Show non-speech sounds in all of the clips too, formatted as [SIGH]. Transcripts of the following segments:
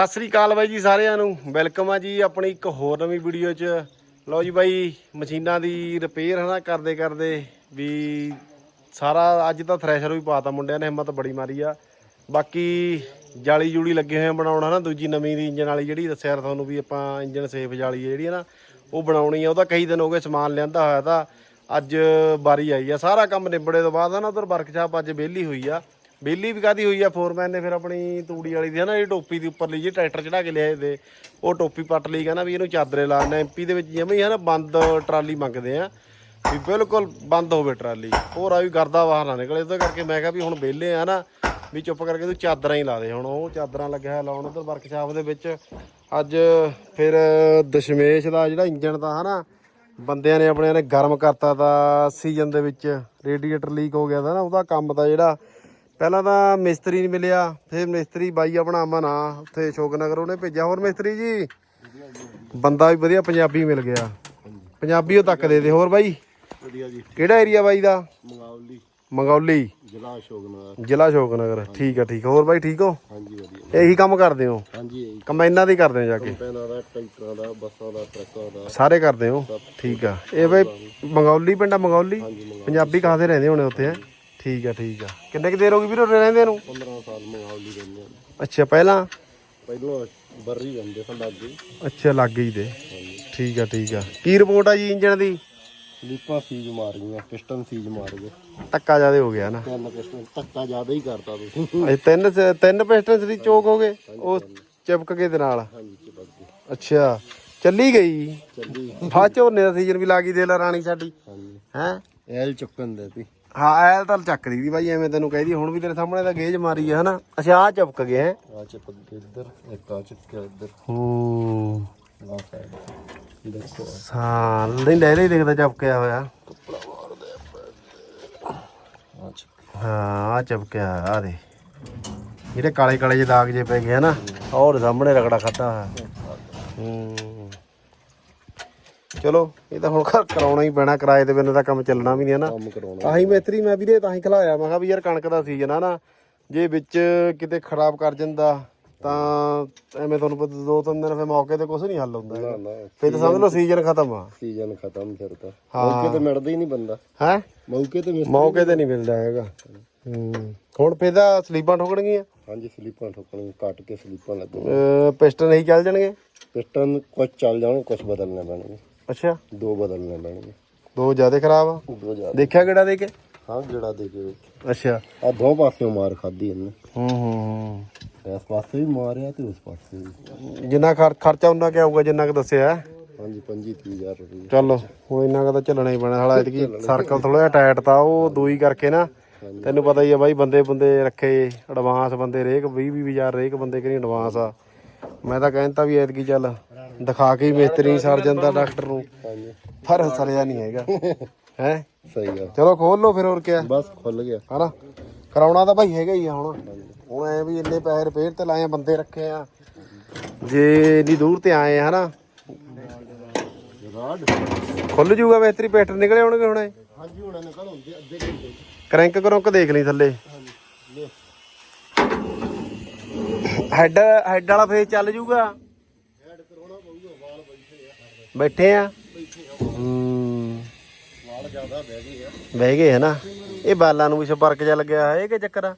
ਸਤਿ ਸ੍ਰੀ ਅਕਾਲ ਬਾਈ ਜੀ ਸਾਰਿਆਂ ਨੂੰ। ਵੈਲਕਮ ਆ ਜੀ ਆਪਣੀ ਇੱਕ ਹੋਰ ਨਵੀਂ ਵੀਡੀਓ 'ਚ। ਲਓ ਜੀ ਬਾਈ, ਮਸ਼ੀਨਾਂ ਦੀ ਰਿਪੇਅਰ ਹਨਾ ਕਰਦੇ ਕਰਦੇ ਵੀ ਸਾਰਾ ਅੱਜ ਤਾਂ ਥ੍ਰੈਸ਼ਰ ਵੀ ਪਾਤਾ ਮੁੰਡਿਆਂ ਨੇ, ਹਿੰਮਤ ਬੜੀ ਮਾਰੀ ਆ। ਬਾਕੀ ਜਾਲੀ ਜੂਲੀ ਲੱਗੇ ਹੋਏ ਆ ਬਣਾਉਣ ਹਨਾ, ਦੂਜੀ ਨਵੀਂ ਦੀ ਇੰਜਨ ਵਾਲੀ ਜਿਹੜੀ ਦੱਸਿਆ ਤੁਹਾਨੂੰ ਵੀ ਆਪਾਂ ਇੰਜਨ ਸੇਫ ਜਾਲੀ ਹੈ ਜਿਹੜੀ ਹੈ ਨਾ ਉਹ ਬਣਾਉਣੀ ਆ। ਉਹਦਾ ਕਈ ਦਿਨ ਹੋ ਗਏ ਸਮਾਨ ਲਿਆਂਦਾ ਹੋਇਆ ਤਾਂ, ਅੱਜ ਵਾਰੀ ਆਈ ਆ। ਸਾਰਾ ਕੰਮ ਨਿਬੜੇ ਤੋਂ ਬਾਅਦ ਨਾ ਉਧਰ ਵਰਕਸ਼ਾਪ ਅੱਜ ਵਿਹਲੀ ਹੋਈ ਆ। ਵਿਹਲੀ ਵੀ ਕਾਦੀ ਹੋਈ ਆ ਫੋਰਮੈਨ ਨੇ ਫਿਰ ਆਪਣੀ ਤੂੜੀ ਵਾਲੀ ਦੀ, ਹਨਾ, ਇਹ ਟੋਪੀ ਦੀ ਉੱਪਰ ਲਈ ਜੀ ਟਰੈਕਟਰ ਚੜਾ ਕੇ ਲਿਆਏ ਦੇ। ਉਹ ਟੋਪੀ ਪੱਟ ਲਈ, ਕਹਿੰਦਾ ਵੀ ਇਹਨੂੰ ਚਾਦਰੇ ਲਾਣਾ ਐਮਪੀ ਦੇ ਵਿੱਚ ਜਿਵੇਂ ਹੀ ਹਨਾ, ਬੰਦ ਟਰਾਲੀ ਮੰਗਦੇ ਆ। ਵੀ ਬਿਲਕੁਲ ਬੰਦ ਹੋਵੇ ਟਰਾਲੀ। ਹੋਰ ਆ ਵੀ ਗਰਦਾ ਬਾਹਰ ਨਾ ਨਿਕਲੇ, ਉਹਦੇ ਕਰਕੇ ਮੈਂ ਕਿਹਾ ਵੀ ਹੁਣ ਵਿਹਲੇ ਆ ਨਾ ਵੀ ਚੁੱਪ ਕਰਕੇ ਤੂੰ ਚਾਦਰਾਂ ਹੀ ਲਾ ਦੇ। ਹੁਣ ਉਹ ਚਾਦਰਾਂ ਲੱਗਿਆ ਹੋਇਆ ਲਾਉਣ ਉਧਰ ਵਰਕਸ਼ਾਪ ਦੇ ਵਿੱਚ। ਅੱਜ ਫਿਰ ਦਸ਼ਮੇਸ਼ ਦਾ ਜਿਹੜਾ ਇੰਜਨ ਦਾ, ਹਨਾ, ਬੰਦਿਆਂ ਨੇ ਆਪਣਿਆਂ ਨੇ ਗਰਮ ਕਰਤਾ ਤਾਂ ਸੀਜ਼ਨ ਦੇ ਵਿੱਚ, ਰੇਡੀਏਟਰ ਲੀਕ ਹੋ ਗਿਆ ਤਾਂ ਨਾ ਉਹਦਾ ਕੰਮ ਤਾਂ ਜਿਹੜਾ ਪਹਿਲਾਂ ਤਾਂ ਮਿਸਤਰੀ ਨਹੀਂ ਮਿਲਿਆ ਫਿਰ ਮਿਸਤਰੀ ਬਾਈ ਆਪਣਾ ਅਮਨ ਆ ਉੱਥੇ ਸ਼ੋਕਨਗਰ ਉਹਨੇ ਭੇਜਿਆ। ਹੋਰ ਮਿਸਤਰੀ ਜੀ? ਬੰਦਾ ਵੀ ਵਧੀਆ ਪੰਜਾਬੀ ਮਿਲ ਗਿਆ। ਪੰਜਾਬੀ ਉਹ ਤੱਕ ਦੇ ਦੇ। ਹੋਰ ਬਾਈ? ਵਧੀਆ ਜੀ। ਕਿਹੜਾ ਏਰੀਆ ਬਾਈ ਦਾ? ਮੰਗੌਲੀ ਜ਼ਿਲ੍ਹਾ ਸ਼ੋਕਨਗਰ ਠੀਕ ਆ ਠੀਕ ਹੋਰ ਬਾਈ ਠੀਕ ਹੋ? ਹਾਂਜੀ ਵਧੀਆ। ਇਹੀ ਕੰਮ ਕਰਦੇ ਹੋ? ਹਾਂਜੀ ਕੰਬਾਈਨਾਂ ਦੇ ਕਰਦੇ ਹੋ ਜਾ ਕੇ? ਪੈਨਾਂ ਦਾ ਟਰੈਕਟਰਾਂ ਦਾ ਬੱਸਾਂ ਦਾ ਟਰੱਕਾਂ ਦਾ। ਸਾਰੇ ਕਰਦੇ ਹੋ? ਠੀਕ ਆ। ਇਹ ਬਈ ਮੰਗੌਲੀ ਪਿੰਡਾ ਮੰਗੌਲੀ ਪੰਜਾਬੀ ਕਾਹਦੇ ਰਹਿੰਦੇ ਹੋਣੇ ਉੱਥੇ ਹੈ? ਠੀਕ ਆ ਠੀਕ ਆ। ਕਿੰਨੇ ਕੁ ਦੇਰ ਹੋ ਗਈ ਵੀਰੋ ਰਹਿੰਦੇ ਨੂੰ? 15 ਸਾਲ ਮੰਗਾਉਲੀ ਰਹਿੰਦੇ। ਹਨ ਅੱਛਾ ਪਹਿਲਾਂ? ਪਹਿਲਾਂ ਬਰਰੀ ਰਹਿੰਦੇ ਸਨ ਲੱਗੇ। ਅੱਛਾ ਲੱਗ ਗਈ ਤੇ ਠੀਕ ਆ ਠੀਕ ਆ। ਕੀ ਰਿਪੋਰਟ ਆ ਜੀ ਇੰਜਨ ਦੀ? ਲੀਪਾਂ ਸੀਜ ਮਾਰ ਗਈਆਂ ਪਿਸਟਨ ਸੀਜ ਮਾਰ ਗਏ। ਧੱਕਾ ਜਿਆਦੇ ਹੋ ਗਿਆ ਨਾ। ਤਿੰਨ ਪਿਸਟਨ ਧੱਕਾ ਜ਼ਿਆਦਾ ਹੀ ਕਰਤਾ ਤੁਸੀਂ। ਅਜੇ ਤਿੰਨ ਤਿੰਨ ਪਿਸਟਨ ਦੀ ਚੋਕ ਹੋ ਗਏ? ਉਹ ਚਿਪਕ ਕੇ ਦੇ ਨਾਲ। ਹਾਂਜੀ ਚਿਪਕ ਗਏ। ਅੱਛਾ ਚੱਲੀ ਗਈ? ਚੱਲੀ। ਬਾਅਦ ਝੋਨੇ ਦਾ ਸੀਜ਼ਨ ਵੀ ਲੱਗ ਗਈ ਦੇ ਲੈ ਰਾਣੀ ਸਾਡੀ। ਹਾਂਜੀ। ਹੈ? ਐਲ ਚੁੱਕਣ ਦੇ ਤੀ ਹਾਂ ਐਲ ਤਾਂ ਚੱਕਦੀ ਦੀ ਬਾਈ ਐਵੇਂ ਤੈਨੂੰ ਕਹਿਦੀ ਹੁਣ ਵੀ ਤੇਰੇ ਸਾਹਮਣੇ ਤਾਂ ਗੇਜ ਮਾਰੀ ਹੈ ਹਨਾ? ਅੱਛਾ ਆ ਚੁਪਕ ਗਏ ਹੈ? ਆ ਚਿਪਕ ਗਏ ਇੱਧਰ ਇੱਕ ਆ ਚਿਪਕਿਆ ਇੱਧਰ। ਹੂੰ। ਆ ਸਾਈਡ ਦੇਖੋ। ਹਾਂ ਨਹੀਂ ਲੈ ਲੈ ਦੇਖਦਾ ਚਪਕਿਆ ਹੋਇਆ। ਆ ਚਿਪਕ ਹਾਂ ਆ ਚਪਕਿਆ ਆ ਦੇ। ਜਿਹੜੇ ਕਾਲੇ ਕਾਲੇ ਜਿਹੇ ਦਾਗ ਜੇ ਪੈ ਗਏ ਹਨਾ? ਔਰ ਸਾਹਮਣੇ ਰਗੜਾ ਖਾਦਾ ਹੂੰ। ਚਲੋ ਇਹ ਤਾਂ ਹੁਣ ਘਰ ਕਰਾਉਣਾ ਹੀ ਪੈਣਾ ਕਿਰਾਏ ਤੇ ਬਿਨਾਂ ਤਾਂ ਕੰਮ ਚੱਲਣਾ ਵੀ ਨਹੀਂ ਹੈ ਨਾ। ਕੰਮ ਕਰਾਉਣਾ। ਤਾਂ ਹੀ ਮੈਤਰੀ ਮੈਂ ਵੀਰੇ ਤਾਂ ਹੀ ਖਲਾਇਆ ਮੈਂ ਕਿਹਾ ਵੀ ਯਾਰ ਕਣਕ ਦਾ ਸੀਜ਼ਨ ਆ ਨਾ ਜੇ ਵਿੱਚ ਕਿਤੇ ਖਰਾਬ ਕਰ ਜਾਂਦਾ ਤਾਂ ਐਵੇਂ ਤੁਹਾਨੂੰ ਪਤਾ ਦੋ ਤਿੰਨ ਦਿਨ ਫਿਰ ਮੌਕੇ ਤੇ ਕੁਝ ਨਹੀਂ ਹੱਲ ਹੁੰਦਾ ਨਾ। ਨਾ ਫਿਰ ਤਾਂ ਸਮਝ ਲਓ ਸੀਜ਼ਨ ਖਤਮ ਆ। ਸੀਜ਼ਨ ਖਤਮ ਫਿਰ ਤਾਂ। ਮੌਕੇ ਤੇ ਮਿਲਦਾ ਹੀ ਨਹੀਂ ਬੰਦਾ। ਹੈ? ਮੌਕੇ ਤੇ ਮੌਕੇ ਤੇ ਨਹੀਂ। ਮਿਲਦਾ ਹੈਗਾ। ਹੂੰ। ਹੁਣ ਫਿਰ ਤਾਂ ਸਲੀਪਾਂ ਠੋਕਣਗੀਆਂ? ਹਾਂਜੀ ਸਲੀਪਾਂ ਠੋਕਣੀਆਂ ਕੱਟ ਕੇ ਸਲੀਪਾਂ ਲੱਗਣੀਆਂ ਅਹ ਪਿਸਟਨ ਨਹੀਂ ਚੱਲ ਜਾਣਗੇ? ਪਿਸਟਨ ਕੁਝ ਚੱਲ ਜਾਣ ਕੁਝ ਬਦਲਣੇ ਪੈਣਗੇ। ਅੱਛਾ। ਦੋ ਬਦਲਣੇ ਪੈਣਗੇ ਦੋ ਜ਼ਿਆਦਾ ਖਰਾਬ ਆ? ਦੋ ਦੇਖਿਆ ਕਿਹੜਾ ਦੇ ਕੇ? ਹਾਂ ਜਿਹੜਾ ਦੇ ਕੇ ਅੱਛਾ। ਆ ਦੋ ਪਾਸਿਓਂ ਮਾਰ ਖਾਦੀ ਇਹਨੇ। ਹੂੰ ਹੂੰ ਇਸ ਪਾਸੇ ਵੀ ਮਾਰਿਆ ਤੇ ਉਸ ਪਾਸੇ ਵੀ। ਜਿੰਨਾ ਖਰ- ਖਰਚਾ ਉਹਨਾਂ ਕਿ ਆਊਗਾ ਜਿੰਨਾ ਕਿ ਦੱਸਿਆ? ਹਾਂਜੀ 25 30000 ਰੁਪਏ ਚੱਲ ਹੁਣ ਇੰਨਾ ਕੁ ਤਾਂ ਚੱਲਣਾ ਹੀ ਪੈਣਾ। ਸਾਲਾ ਇਤਕੀ ਸਰਕਲ ਥੋੜਾ ਜਿਹਾ ਟਾਈਟ ਤਾਂ ਉਹ ਦੂਈ ਕਰਕੇ ਨਾ। ਤੈਨੂੰ ਪਤਾ ਹੀ ਆ ਬਾਈ ਬੰਦੇ ਬੰਦੇ ਰੱਖੇ ਐਡਵਾਂਸ ਬੰਦੇ ਰੇਕ 20 20000 ਰੇਕ ਬੰਦੇ ਕਰੀ ਐਡਵਾਂਸ ਆ। ਮੈਂ ਤਾਂ ਕਹਿੰਦਾ ਵੀ ਐਤਕੀ ਚੱਲ। ਦਿਖਾ ਕੇ ਹੀ ਮਿਸਤਰੀ ਸਰ ਜਾਂਦਾ ਡਾਕਟਰ ਨੂੰ। ਹਾਂਜੀ ਪਰ ਸਰਿਆ ਨਹੀਂ ਹੈਗਾ। ਹੈ? ਸਹੀ ਆ ਚਲੋ ਖੋਲ ਲਓ ਫਿਰ ਹੋਰ ਕਿਆ। ਬਸ ਖੁੱਲ ਗਿਆ। ਹਨਾ? ਕਰਾਉਣਾ ਤਾਂ ਭਾਈ ਹੈਗਾ ਹੀ ਆ ਹੁਣ। ਹੁਣ ਐ ਵੀ ਇੰਨੇ ਪੈਸੇ ਰਿਪੇਅਰ ਤੇ ਲਾਏ ਆ ਬੰਦੇ ਰੱਖੇ ਆ। ਜੇ ਇੰਨੀ ਦੂਰ ਤੇ ਆਏ ਆ ਹਨਾ? ਖੁੱਲ ਜੂਗਾ ਬਿਹਤਰੀ ਪੈਟਰ ਨਿਕਲੇ ਹੋਣਗੇ ਹੁਣੇ। ਹਾਂਜੀ ਹੁਣ ਨਿਕਲ ਹੁੰਦੇ ਅੱਧੇ ਘੰਟੇ ਕਰੈਂਕ ਕਰੋਂਕ ਦੇਖ ਲਈ ਥੱਲੇ। ਹੈਡ ਹੈਡ ਵਾਲਾ ਫੇਸ ਚੱਲ ਜੂਗਾ। ਬੈਠੇ ਆ। ਹੂੰ। ਵਾਲ ਜ਼ਿਆਦਾ ਬਹਿ ਗਏ ਆ ਬਹਿ ਗਏ ਹਨਾ। ਇਹ ਬਾਲਾਂ ਨੂੰ ਵੀ ਸੰਪਰਕ ਜਾ ਲੱਗਿਆ ਹੋਇਆ ਇਹ ਕੀ ਚੱਕਰ ਆ?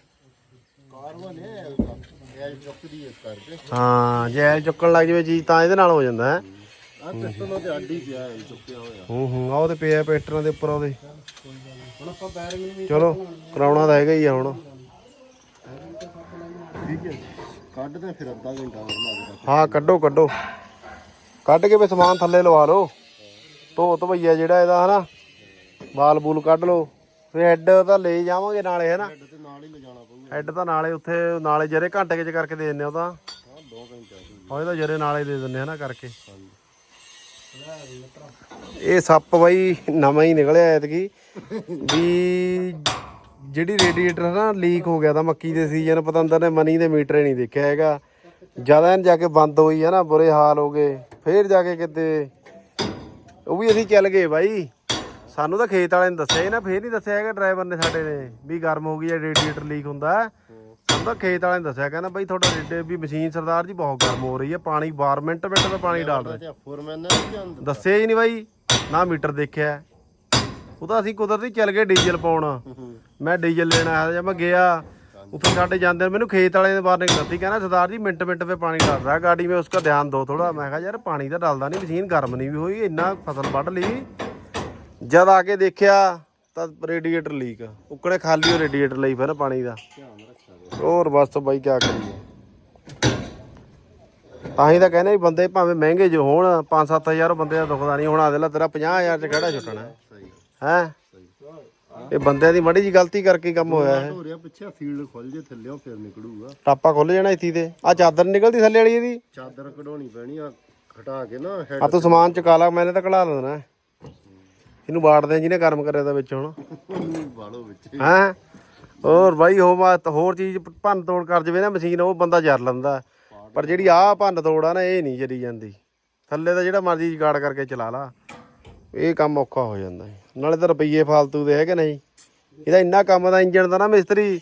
ਕਾਰਬਨ ਹੈ ਐਲ ਦਾ ਐਲ ਚੁੱਕਦੀ ਇਸ ਕਰਕੇ ਹਾਂ ਜੇ ਐਲ ਚੁੱਕਣ ਲੱਗ ਜਵੇ ਚੀਜ਼ ਤਾਂ ਇਹਦੇ ਨਾਲ ਹੋ ਜਾਂਦਾ ਹੈ। ਆ ਤੇ ਅੱਡੀ ਪਿਆ ਐਲ ਚੁੱਕਿਆ ਹੋਇਆ ਹੂੰ ਹੂੰ ਆ ਉਹਦੇ ਪਿਆ ਪੇਟਰਾਂ ਦੇ ਉੱਪਰ ਉਹਦੇ। ਹੁਣ ਆਪਾਂ ਬੈਰਿੰਗ ਵੀ ਚਲੋ ਕਰਾਉਣਾ ਤਾਂ ਹੈਗਾ ਹੀ ਆ ਹੁਣ। ਠੀਕ ਹੈ ਕੱਢਦੇ ਫਿਰ ਅੱਧਾ ਘੰਟਾ ਹੋਰ ਹਾਂ ਕੱਢੋ ਕੱਢੋ। ਕੱਢ ਕੇ ਵੀ ਸਮਾਨ ਥੱਲੇ ਲਵਾ ਲਓ। ਧੋ ਧਵਈਆ ਜਿਹੜਾ ਇਹਦਾ ਹਨਾ ਬਾਲ ਬੂਲ ਕੱਢ ਲਓ। ਫਿਰ ਹੈੱਡ ਤਾਂ ਲੈ ਜਾਵਾਂਗੇ ਨਾਲੇ ਹਨਾ। ਤੇ ਨਾਲ ਹੀ ਲਿਜਾਣਾ ਪਊਗਾ। ਹੈੱਡ ਤਾਂ ਨਾਲੇ ਉੱਥੇ ਨਾਲੇ ਜਰੇ ਘੰਟੇ ਕੇ ਚ ਕਰਕੇ ਦੇ ਦਿੰਦੇ ਉਹ ਤਾਂ। ਹਾਂ 2 ਘੰਟੇ ਉਹ ਇਹਦਾ ਜਰੇ ਨਾਲੇ ਦੇ ਹਨਾ ਕਰਕੇ। ਇਹ ਸੱਪ ਬਾਈ ਨਵਾਂ ਹੀ ਨਿਕਲਿਆ ਐਤਕੀ। ਵੀ ਜਿਹੜੀ ਰੇਡੀਏਟਰ ਨਾ ਲੀਕ ਹੋ ਗਿਆ ਤਾਂ ਮੱਕੀ ਦੇ ਸੀਜ਼ਨ ਪਤੰਦਰ ਨੇ ਮਨੀ ਦੇ ਮੀਟਰ ਹੀ ਨਹੀਂ ਦੇਖਿਆ ਹੈਗਾ। ਜ਼ਿਆਦਾ ਜਾ ਕੇ ਬੰਦ ਹੋਈ ਹੈ ਨਾ, ਬੁਰੇ ਹਾਲ ਹੋ ਗਏ, ਫੇਰ ਜਾ ਕੇ ਕਿਤੇ ਉਹ ਵੀ ਅਸੀਂ ਚੱਲ ਗਏ ਬਾਈ। ਸਾਨੂੰ ਤਾਂ ਖੇਤ ਵਾਲੇ ਨੇ ਦੱਸਿਆ ਹੀ ਫੇਰ ਨਹੀਂ ਦੱਸਿਆ ਹੈਗਾ ਡਰਾਈਵਰ ਨੇ ਸਾਡੇ ਨੇ ਵੀ ਗਰਮ ਹੋ ਗਈ ਹੈ ਰੇਡੀਏਟਰ ਲੀਕ ਹੁੰਦਾ। ਉਹਦਾ ਖੇਤ ਵਾਲੇ ਨੇ ਦੱਸਿਆ, ਕਹਿੰਦਾ ਬਾਈ ਤੁਹਾਡਾ ਰੇਡੇ ਵੀ ਮਸ਼ੀਨ ਸਰਦਾਰ ਜੀ ਬਹੁਤ ਗਰਮ ਹੋ ਰਹੀ ਹੈ ਪਾਣੀ ਬਾਰ ਮਿੰਟ ਮਿੰਟ ਦਾ ਪਾਣੀ ਡਾਲ ਰਿਹਾ। ਦੱਸਿਆ ਹੀ ਨਹੀਂ ਬਾਈ, ਨਾ ਮੀਟਰ ਦੇਖਿਆ। ਉਹ ਤਾਂ ਅਸੀਂ ਕੁਦਰਤੀ ਚੱਲ ਗਏ ਡੀਜ਼ਲ ਪਾਉਣ। ਮੈਂ ਡੀਜ਼ਲ ਲੈਣਾ ਆਇਆ ਜਾਂ ਮੈਂ ਗਿਆ। ਉੱਥੇ ਸਾਡੇ ਜਾਂਦੇ ਮੈਨੂੰ ਖੇਤ ਵਾਲੇ ਨੇ ਵਾਰਨਿੰਗ ਦਿੱਤੀ ਕਹਿੰਦਾ ਸਰਦਾਰ ਜੀ ਮਿੰਟ ਮਿੰਟ 'ਤੇ ਪਾਣੀ ਡਾਲ ਰਿਹਾ ਗਾੜੀ में उसका ध्यान दो थोड़ा ਮੈਂ ਕਿਹਾ ਯਾਰ ਪਾਣੀ ਤਾਂ ਡਲਦਾ ਨਹੀਂ ਮਸ਼ੀਨ ਗਰਮ ਨਹੀਂ ਵੀ ਹੋਈ ਇੰਨਾ ਫਸਲ ਵੱਢ ਲਈ ਜਦ ਆ ਕੇ ਦੇਖਿਆ ਤਾਂ ਰੇਡੀਏਟਰ ਲੀਕ ਉੱਕਣੇ ਖਾਲੀ ਉਹ ਰੇਡੀਏਟਰ ਲਈ ਫਿਰ ਪਾਣੀ ਦਾ ਧਿਆਨ ਰੱਖਿਆ ਗਿਆ ਹੋਰ ਬਸ ਬਾਈ ਕੀ ਕਰੀਏ ਤਾਂ ਹੀ ਤਾਂ ਕਹਿੰਦੇ ਵੀ ਬੰਦੇ ਭਾਵੇਂ ਮਹਿੰਗੇ ਜੋ ਹੋਣ 5-7000 ਬੰਦੇ ਦਾ ਦੁਖਦਾ ਨਹੀਂ ਹੋਣਾ ਦੇ ਲਾ ਤੇਰਾ 50000 ਚ ਕਿਹੜਾ ਛੁੱਟਣਾ ਸਹੀ ਹੈ ਇਹ ਬੰਦਿਆਂ ਦੀ ਮੜੀ ਜੀ ਗਲਤੀ ਕਰਕੇ ਹੀ ਕੰਮ ਹੋਇਆ ਹੈ ਹੋ ਰਿਹਾ ਪਿੱਛੇ ਫੀਲਡ ਖੁੱਲ ਜੇ ਥੱਲਿਓ ਫਿਰ ਨਿਕਲੂਗਾ। ਟਾਪਾ ਖੁੱਲ ਜਾਣਾ ਇੱਥੇ ਤੇ। ਆ ਚਾਦਰ ਨੀ ਨਿਕਲਦੀ ਥੱਲੇ ਵਾਲੀ ਇਹਦੀ। ਚਾਦਰ ਕਢਾਉਣੀ ਪੈਣੀ ਆ ਹਟਾ ਕੇ ਨਾ ਹੈਡ ਆ ਤੂੰ ਸਮਾਨ ਚੁਕਾ ਲਾ ਮੈਨੇ ਤਾਂ ਕਢਾ ਲੈਣਾ ਇਹਨੂੰ ਬਾੜਦੇ ਜਿਹਨੇ ਗਰਮ ਕਰਿਆ ਤਾਂ ਵਿੱਚ ਹੁਣ। ਨੂੰ [LAUGHS] ਵਾਲੋ ਵਿੱਚ। ਹੈਂ? ਹੋਰ ਬਾਈ ਹੋ ਮਾ ਹੋਰ ਚੀਜ਼ ਭੰਨ ਤੋੜ ਕਰ ਜਵੇ ਨਾ ਮਸ਼ੀਨ ਉਹ ਬੰਦਾ ਜਰ ਲੈਂਦਾ। ਪਰ ਜਿਹੜੀ ਆਹ ਭੰਨ ਤੋੜ ਆ ਨਾ ਇਹ ਨਹੀਂ ਜਰੀ ਜਾਂਦੀ। ਥੱਲੇ ਤਾਂ ਜਿਹੜਾ ਮਰਜ਼ੀ ਜਗਾੜ ਕਰਕੇ ਚਲਾ ਲਾ। ਇਹ ਕੰਮ ਔਖਾ ਹੋ ਜਾਂਦਾ ਹੈ। ਨਾਲੇ ਤਾਂ ਰੁਪਈਏ ਫਾਲਤੂ ਦੇ ਹੈਗੇ ਨਹੀਂ ਇਹਦਾ ਇੰਨਾ ਕੰਮ ਦਾ ਇੰਜਣ ਦਾ ਨਾ ਮਿਸਤਰੀ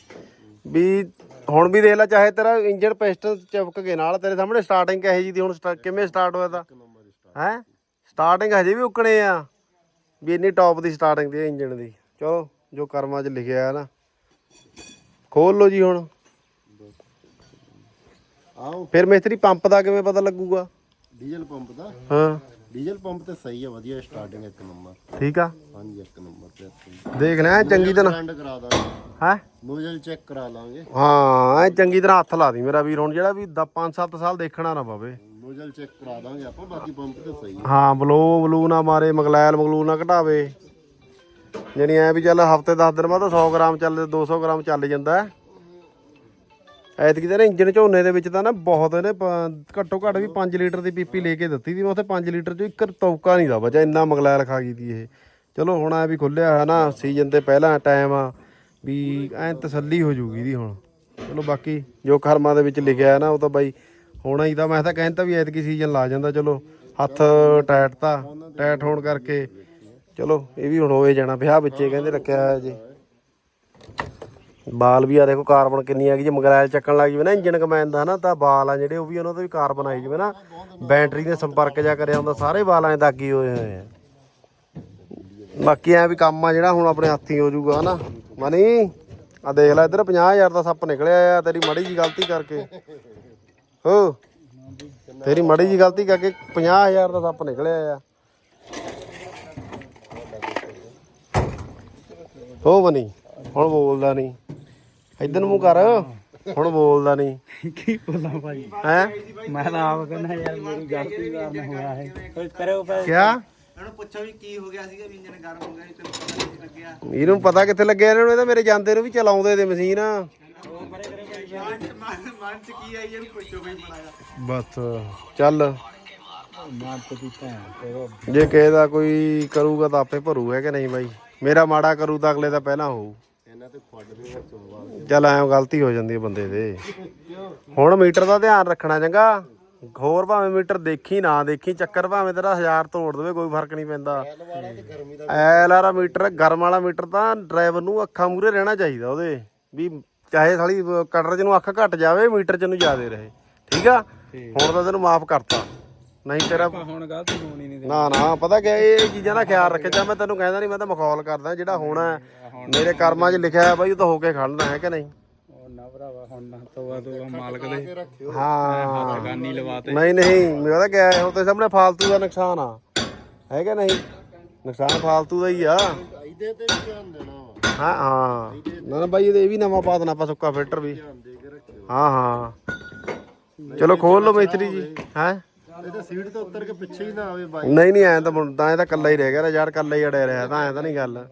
ਵੀ ਹੁਣ ਵੀ ਦੇਖ ਲੈ ਚਾਹੇ ਤੇਰਾ ਇੰਜਣ ਪਿਸਟਨ ਚਪਕ ਕੇ ਨਾਲ ਤੇਰੇ ਸਾਹਮਣੇ ਸਟਾਰਟਿੰਗ ਕਿਹੋ ਜੀ ਦੀ ਹੁਣ ਕਿਵੇਂ ਸਟਾਰਟ ਹੋਇਆ ਤਾਂ? ਹੈ? ਸਟਾਰਟਿੰਗ ਹਜੇ ਵੀ ਉੱਕਣੇ ਆ। ਵੀ ਇੰਨੀ ਟੌਪ ਦੀ ਸਟਾਰਟਿੰਗ ਦੀ ਇੰਜਣ ਦੀ। ਚਲੋ ਜੋ ਕਰਮਾਂ 'ਚ ਲਿਖਿਆ ਹੈ ਨਾ। ਖੋਲ ਲਓ ਜੀ ਹੁਣ। ਆਓ। ਫਿਰ ਮਿਸਤਰੀ ਪੰਪ ਦਾ ਕਿਵੇਂ ਪਤਾ ਲੱਗੂਗਾ? ਡੀਜ਼ਲ ਪੰਪ ਦਾ? ਹਾਂ। ਡੀਜ਼ਲ ਪੰਪ ਤੇ ਸਹੀ ਆ ਵਧੀਆ ਸਟਾਰਟਿੰਗ ਇੱਕ ਨੰਬਰ ਠੀਕ ਆ? ਹਾਂਜੀ ਇੱਕ ਨੰਬਰ ਤੇ ਦੇਖ ਲੈ ਐਂ ਚੰਗੀ ਤਰ੍ਹਾਂ ਬ੍ਰਾਂਡ ਕਰਾ ਦਾਂਗੇ। ਹੈ? ਨੋਜ਼ਲ ਚੈੱਕ ਕਰਾ ਲਾਂਗੇ। ਹਾਂ ਐ ਚੰਗੀ ਤਰ੍ਹਾਂ ਹੱਥ ਲਾ ਦੀ ਮੇਰਾ ਵੀਰ ਹੁਣ ਜਿਹੜਾ ਵੀ 5-7 ਸਾਲ ਦੇਖਣਾ ਨਾ ਪਵੇ। ਨੋਜ਼ਲ ਚੈੱਕ ਕਰਾ ਦਾਂਗੇ ਆਪਾਂ ਬਾਕੀ ਪੰਪ ਤੇ ਸਹੀ ਆ। ਹਾਂ ਬਲੋ ਬਲੂ ਨਾ ਮਾਰੇ ਮਗਲੈਲ ਮਗਲੂ ਨਾ ਘਟਾਵੇ। ਜਾਣੀ ਐ ਵੀ ਚੱਲ ਹਫ਼ਤੇ 10 ਦਿਨ ਬਾਅਦ 100 ਗ੍ਰਾਮ ਚੱਲ 200 ਗ੍ਰਾਮ ਚੱਲ ਜਾਂਦਾ। ਐਤਕੀ ਤਾਂ ਨਾ ਇੰਜਨ ਝੋਨੇ ਦੇ ਵਿੱਚ ਤਾਂ ਨਾ ਬਹੁਤ ਇਹਨੇ ਪ- ਘੱਟੋ ਘੱਟ ਵੀ 5 ਲੀਟਰ ਦੀ ਪੀਪੀ ਲੈ ਕੇ ਦਿੱਤੀ ਸੀ, ਉੱਥੇ 5 ਲੀਟਰ ਚੋਂ ਇੱਕ ਤੌਕਾ ਨਹੀਂ ਦਾ ਬਚਾ ਇੰਨਾ ਮਗਲੈਲ ਖਾ ਗਈ ਦੀ ਇਹ। ਚਲੋ ਹੁਣ ਐ ਵੀ ਖੁੱਲਿਆ ਹੈ ਨਾ, ਸੀਜ਼ਨ ਤੇ ਪਹਿਲਾਂ ਟਾਈਮ ਆ, ਵੀ ਐ ਤਸੱਲੀ ਹੋ ਜੂਗੀ ਦੀ ਹੁਣ। ਚਲੋ ਬਾਕੀ ਜੋ ਕਰਮਾਂ ਦੇ ਵਿੱਚ ਲਿਖਿਆ ਹੈ ਨਾ, ਉਹ ਤਾਂ ਬਾਈ ਹੋਣਾ ਹੀ ਤਾਂ, ਮੈਂ ਤਾਂ ਕਹਿੰਦਾ ਵੀ ਐਤਕੀ ਸੀਜ਼ਨ ਲਾ ਜਾਂਦਾ, ਚਲੋ ਹੱਥ ਟਾਈਟ ਤਾਂ ਟਾਈਟ ਹੋਣ ਕਰਕੇ, ਚਲੋ ਇਹ ਵੀ ਹੁਣ ਹੋਏ ਜਾਣਾ, ਵਿਆਹ ਵਿੱਚੇ ਕਹਿੰਦੇ ਰੱਖਿਆ ਹੋਇਆ ਜੀ। ਬਾਲ ਵੀ ਆ ਦੇਖੋ, ਕਾਰਬਨ ਕਿੰਨੀ ਆ ਗਈ ਜੇ ਮਗਰਾਇਲ ਚੱਕਣ ਲੱਗ ਜਵੇ ਨਾ, ਇੰਜਨ ਕਮੈਨ ਦਾ ਨਾ, ਤਾਂ ਬਾਲ ਆ ਜਿਹੜੇ, ਉਹ ਵੀ ਉਹਨਾਂ ਤੋਂ ਵੀ ਕਾਰਬਨ ਆਈ ਜਵੇ ਨਾ। ਬੈਟਰੀ ਦੇ ਸੰਪਰਕ ਜਾ ਕਰਿਆ ਹੁੰਦਾ, ਸਾਰੇ ਬਾਲਾਂ 'ਚ ਦਾਗੀ ਹੋਏ ਹੋਏ ਆ। ਬਾਕੀ ਐ ਵੀ ਕੰਮ ਆ ਜਿਹੜਾ ਹੁਣ ਆਪਣੇ ਹੱਥੀ ਹੋ ਜਾਊਗਾ ਨਾ ਮਨੀ ਆ ਦੇਖ ਲੈ ਇੱਧਰ 50000 ਦਾ ਸੱਪ ਨਿਕਲਿਆ ਆ, ਤੇਰੀ ਮੜੀ ਜੀ ਗਲਤੀ ਕਰਕੇ। ਹੋ, ਤੇਰੀ ਮੜੀ ਜੀ ਗਲਤੀ ਕਰਕੇ 50000 ਦਾ ਸੱਪ ਨਿਕਲਿਆ ਆ। ਹੋ ਬਣੀ ਹੁਣ ਬੋਲਦਾ ਨਹੀਂ। ਇਧਰ ਨੂੰ ਮੂੰਹ ਕਰ। ਹੁਣ ਬੋਲਦਾ ਨਹੀਂ। ਕੀ ਬੋਲਾਂ ਭਾਈ? ਹੈ? ਮੈਂ ਤਾਂ ਆਪ ਕਹਿੰਦਾ ਯਾਰ ਮੇਰੀ ਗਲਤੀ ਕਾਰਨ ਹੋਇਆ ਹੈ। ਕਰੋ ਪੈ ਕਿਆ? ਇਹਨੂੰ ਪੁੱਛੋ ਵੀ ਕੀ ਹੋ ਗਿਆ ਸੀਗਾ ਵੀ ਇੰਜਨ ਗਰਮ ਹੋ ਗਿਆ ਸੀ ਤੈਨੂੰ ਪਤਾ ਨਹੀਂ ਲੱਗਿਆ? ਇਹਨੂੰ ਪਤਾ ਕਿੱਥੇ ਲੱਗਿਆ ਇਹਨਾਂ ਨੂੰ ਇਹ ਤਾਂ ਮੇਰੇ ਜਾਂਦੇ ਨੂੰ ਵੀ ਚਲਾਉਂਦੇ ਤੇ ਮਸ਼ੀਨ। ਮਨ ਚ ਕੀ ਆਈ ਇਹਨੂੰ ਪੁੱਛੋ ਵੀ ਬਣਾਇਆ ਬਸ ਚੱਲ। ਜੇ ਕਿਸੇ ਦਾ ਕੋਈ ਕਰੂਗਾ ਤਾਂ ਆਪੇ ਭਰੂ ਹੈ ਕਿ ਨਹੀਂ ਬਾਈ? ਮੇਰਾ ਮਾੜਾ ਕਰੂ ਤਾਂ ਅਗਲੇ ਦਾ ਪਹਿਲਾਂ ਹੋਊ। ਇਹਨਾਂ ਤੇ ਫੱਡ ਦੇ ਵਿੱਚ ਚੋਵਾ ਚੱਲ ਐਂ ਗਲਤੀ ਹੋ ਜਾਂਦੀ ਹੈ ਬੰਦੇ ਦੇ। ਹੁਣ ਮੀਟਰ ਦਾ ਧਿਆਨ ਰੱਖਣਾ ਚੰਗਾ। ਹੋਰ ਭਾਵੇਂ ਮੀਟਰ ਦੇਖੀ ਨਾ ਦੇਖੀ ਚੱਕਰ ਭਾਵੇਂ ਤੇਰਾ 1000 ਤੋੜ ਦੇਵੇ ਕੋਈ ਫ਼ਰਕ ਨਹੀਂ ਪੈਂਦਾ। ਵਾਲਾ ਤੇ ਗਰਮੀ ਦਾ ਐਲ ਵਾਲਾ ਮੀਟਰ। ਗਰਮ ਵਾਲਾ ਮੀਟਰ ਤਾਂ ਡਰਾਈਵਰ ਨੂੰ ਅੱਖਾਂ ਮੂਰੇ ਰਹਿਣਾ ਚਾਹੀਦਾ ਉਹਦੇ। ਵੀ ਚਾਹੇ ਸਾਲੀ ਕਟਰ ਚ ਨੂੰ ਅੱਖ ਘਟ ਜਾਵੇ ਮੀਟਰ ਚ ਨੂੰ ਜ਼ਿਆਦੇ ਰਹੇ। ਠੀਕ ਆ? ਹੁਣ ਤਾਂ ਤੈਨੂੰ ਮਾਫ ਕਰਤਾ। ਨਹੀਂ ਤੇਰਾ ਹੁਣ ਗਲਤੀ ਹੋਣੀ ਨਹੀਂ ਨਾ ਨਾ ਪਤਾ ਕਿ ਇਹ ਚੀਜ਼ਾਂ ਦਾ ਖਿਆਲ ਰੱਖੇ ਜਾਂ ਮੈਂ ਤੈਨੂੰ ਕਹਿੰਦਾ ਨਹੀਂ ਮੈਂ ਤਾਂ ਮਖੌਲ ਕਰਦਾ ਜਿਹੜਾ ਹੋਣਾ ਹੈ, ਮੇਰੇ ਕਰਮਾਂ 'ਚ ਲਿਖਿਆ ਹੈ ਬਾਈ ਉਹ ਤਾਂ ਹੋ ਕੇ ਖੜਨਾ ਹੈ ਕਿ ਨਹੀਂ? ਉਹ ਨਾ ਭਰਾਵਾ ਹੁਣ ਨਾ ਤੋਆ ਤੋਆ ਮਾਲਕ ਦੇ ਹਾਂ। ਗਾਨੀ ਲਵਾਤੇ ਨਹੀਂ ਨਹੀਂ ਮੇਰਾ ਤਾਂ ਕਿਹਾ ਹੁਣ ਤੇ ਸਾਹਮਣੇ ਫਾਲਤੂ ਦਾ ਨੁਕਸਾਨ ਆ। ਹੈ ਕਿ ਨਹੀਂ? ਨੁਕਸਾਨ ਫਾਲਤੂ ਦਾ ਹੀ ਆ। ਇਹਦੇ ਤੇ ਵੀ ਧਿਆਨ ਦੇਣਾ ਵਾ। ਹਾਂ ਹਾਂ। ਨਾ ਨਾ ਬਾਈ ਇਹਦੇ ਇਹ ਵੀ ਨਵਾਂ ਪਾ ਦੇਣਾ ਆਪਾਂ ਸੁੱਕਾ ਫਿਲਟਰ ਵੀ। ਧਿਆਨ ਦੇ ਕੇ ਰੱਖਿਓ। ਹਾਂ ਹਾਂ। ਚਲੋ ਖੋਲ ਲਓ ਮਿਸਤਰੀ ਜੀ ਹੈ? ਇਹਦੇ ਸੀਟ ਤੋਂ ਉੱਤਰ ਕੇ ਪਿੱਛੇ ਹੀ ਨਾ ਆਵੇ ਬਾਈ। ਨਹੀਂ ਨਹੀਂ ਐਂ ਤਾਂ ਮੁੰ- ਤਾਂ ਇਹ ਤਾਂ ਕੱਲਾ ਹੀ ਰਹਿ ਗਿਆ ਯਾਰ ਕੱਲਾ ਹੀ ਅੜਿਆ ਰਿਹਾ ਤਾਂ ਐਂ ਤਾਂ ਨਹੀਂ ਗੱਲ।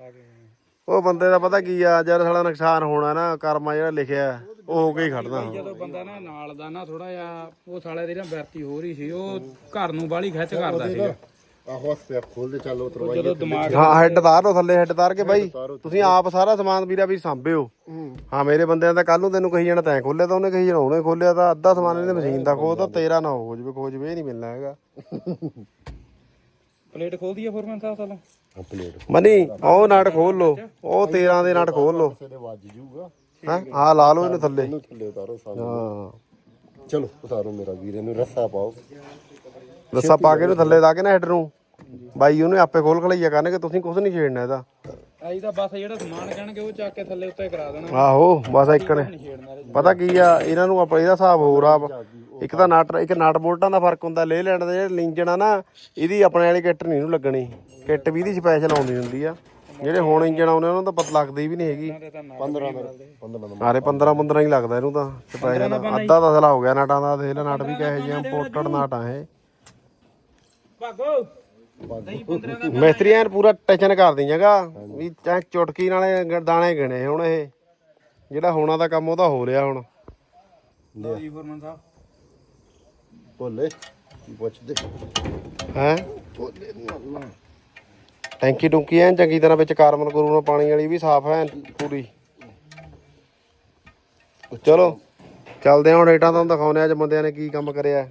ਉਹ ਬੰਦੇ ਦਾ ਪਤਾ ਕੀ ਆ ਜਦ ਸਾਲਾ ਨੁਕਸਾਨ ਹੋਣਾ ਨਾ ਕਰਮਾ ਜਿਹੜਾ ਲਿਖਿਆ ਉਹ ਹੋ ਕੇ ਹੀ ਖੜਨਾ ਜਦੋਂ ਬੰਦਾ ਨਾ ਨਾਲ ਦਾ ਨਾ ਥੋੜਾ ਜਿਹਾ ਉਹ ਸਾਲੇ ਦੀ ਨਾ ਵਰਤੀ ਹੋ ਰਹੀ ਸੀ ਉਹ ਘਰ ਨੂੰ ਬਾਲੀ ਖਿੱਚ ਕਰਦਾ ਸੀਗਾ। ਆਹੋ ਸਪੈਪ ਖੋਲ ਦੇ ਚੱਲ ਉਤਰਵਾਈ ਜਦੋਂ ਦਿਮਾਗ ਹਾਂ ਹੈੱਡ ਤਾਰ ਲਓ ਥੱਲੇ ਹੈੱਡ ਤਾਰ ਕੇ ਬਾਈ। ਤੁਸੀਂ ਆਪ ਸਾਰਾ ਸਮਾਨ ਵੀਰਾ ਵੀ ਸਾਂਭਿਓ। ਹਾਂ। ਮੇਰੇ ਬੰਦਿਆਂ ਦਾ ਕੱਲ ਨੂੰ ਤੈਨੂੰ ਕਹੀ ਜਾਣਾ ਤੈਂ ਖੋਲਿਆ ਤਾਂ ਉਹਨੇ ਕਹੀ ਜਾਣਾ ਉਹਨੇ ਖੋਲਿਆ ਤਾਂ ਅੱਧਾ ਸਮਾਨ ਇਹਨੇ ਮਸ਼ੀਨ ਦਾ ਖੋਲ ਤਾਂ ਤੇਰਾ ਨਾ ਹੋ ਜਵੇ ਖੋਜ ਵੀ ਨਹੀਂ ਮਿਲਣਾ ਹੈਗਾ। ਪਲੇਟ ਖੋਲਦੀ ਆ ਫੋਰਮੈਨ ਸਾਹਿਬ ਸਾਲਾ ਪਲੇਟ ਮਨੀ ਉਹ ਨਟ ਖੋਲ ਲੋ ਉਹ 13 ਦੇ ਨਟ ਖੋਲ ਲੋ ਕਿਸੇ ਦੇ ਵੱਜ ਜੂਗਾ। ਹਾਂ? ਆ ਲਾ ਲਓ ਇਹਨੂੰ ਥੱਲੇ। ਇਹਨੂੰ ਥੱਲੇ ਉਤਾਰੋ ਸਾਨੂੰ ਹਾਂ। ਚਲੋ ਉਤਾਰੋ ਮੇਰਾ ਵੀਰ ਇਹਨੂੰ ਰੱਸਾ ਪਾਓ। ਰੱਸਾ ਪਾ ਕੇ ਇਹਨੂੰ ਥੱਲੇ ਲਾ ਕੇ ਨਾ ਹੈਡ ਨੂੰ। ਬਾਈ ਉਹਨੇ ਆਪੇ ਖੋਲ ਖਲਈਆ ਕਰਨਗੇ ਤੁਸੀਂ ਕੁਝ ਨਹੀਂ ਛੇੜਨਾ ਇਹਦਾ। ਅਸੀਂ ਤਾਂ ਬਸ ਜਿਹੜਾ ਸਮਾਨ ਕਹਿਣਗੇ ਉਹ ਚੱਕ ਕੇ ਥੱਲੇ ਉੱਤੇ ਕਰਾ ਦੇਣਾ। ਆਹੋ ਬਸ ਇੱਕ ਨੇ। ਪਤਾ ਕੀ ਆ ਇਹਨਾਂ ਨੂੰ ਆਪਾਂ ਇਹਦਾ ਹਿਸਾਬ ਹੋਰ ਆ। ਇੱਕ ਤਾਂ ਨਟ ਇੱਕ ਨਟ ਬੋਲਟਾਂ ਦਾ ਫ਼ਰਕ ਹੁੰਦਾ ਲੇ ਲੈਣ ਦਾ ਜਿਹੜਾ ਇੰਜਣ ਆ ਨਾ ਇਹਦੀ ਆਪਣੇ ਵਾਲੀ ਕਿੱਟ ਨਹੀਂ ਇਹਨੂੰ ਲੱਗਣੀ। ਕਿੱਟ ਵੀ ਇਹਦੀ ਸਪੈਸ਼ਲ ਆਉਂਦੀ ਹੁੰਦੀ ਆ। ਜਿਹੜੇ ਹੁਣ ਇੰਜਣ ਆਉਂਦੇ ਉਹਨਾਂ ਤਾਂ ਪਤਾ ਲੱਗਦੀ ਵੀ ਨਹੀਂ ਹੈਗੀ। ਇਹਨਾਂ ਦੇ ਤਾਂ ਨਾਲ 15 ਦਾ 15 ਦਾ ਆਰੇ 15 15 ਹੀ ਲੱਗਦਾ ਇਹਨੂੰ ਤਾਂ। ਸਪੈਸ਼ਲ ਅੱਧਾ ਤਾਂ ਅਸਲਾ ਹੋ ਗਿਆ ਨਟਾਂ ਦਾ ਦੇਖ ਲੈ ਨਟ ਵੀ ਕਹੇ ਜਿਹਾ ਇੰਪੋਰਟਡ ਨਟ ਆ ਇਹ। ਭਾਗੋ। ਦਹੀਂ ਪੰਦਰਾਂ ਦਾ ਮਿਸਤਰੀ ਐਨ ਪੂਰਾ ਟੈਨਸ਼ਨ ਕਰਦੀ ਜਗਾ ਵੀ ਚਾਹੇ ਚੁਟਕੀ ਨਾਲੇ ਦਾਣੇ ਗਿਣੇ ਹੁਣ ਇਹ। ਜਿਹੜਾ ਹੋਣਾ ਦਾ ਕੰਮ ਉਹਦਾ ਹੋ ਰਿਹਾ ਹੁਣ। ਲਓ ਜੀ ਫਰਮਾਨ ਸਾਹਿਬ। ਭੋਲੇ ਕੀ ਪੁੱਛਦੇ। ਹੈ? ਭੋਲੇ ਨੂੰ ਟੈਂਕੀ ਟੁੰਕੀ ਐਨ ਚੰਗੀ ਤਰ੍ਹਾਂ ਵਿੱਚ ਕਾਰਬਨ ਕਰੂਨ ਪਾਣੀ ਵਾਲੀ ਵੀ ਸਾਫ਼ ਹੈ ਪੂਰੀ। ਚਲੋ ਚੱਲਦੇ ਹਾਂ ਹੁਣ ਰੇਟਾਂ ਤੁਹਾਨੂੰ ਦਿਖਾਉਂਦੇ ਆ ਅੱਜ ਬੰਦਿਆਂ ਨੇ ਕੀ ਕੰਮ ਕਰਿਆ।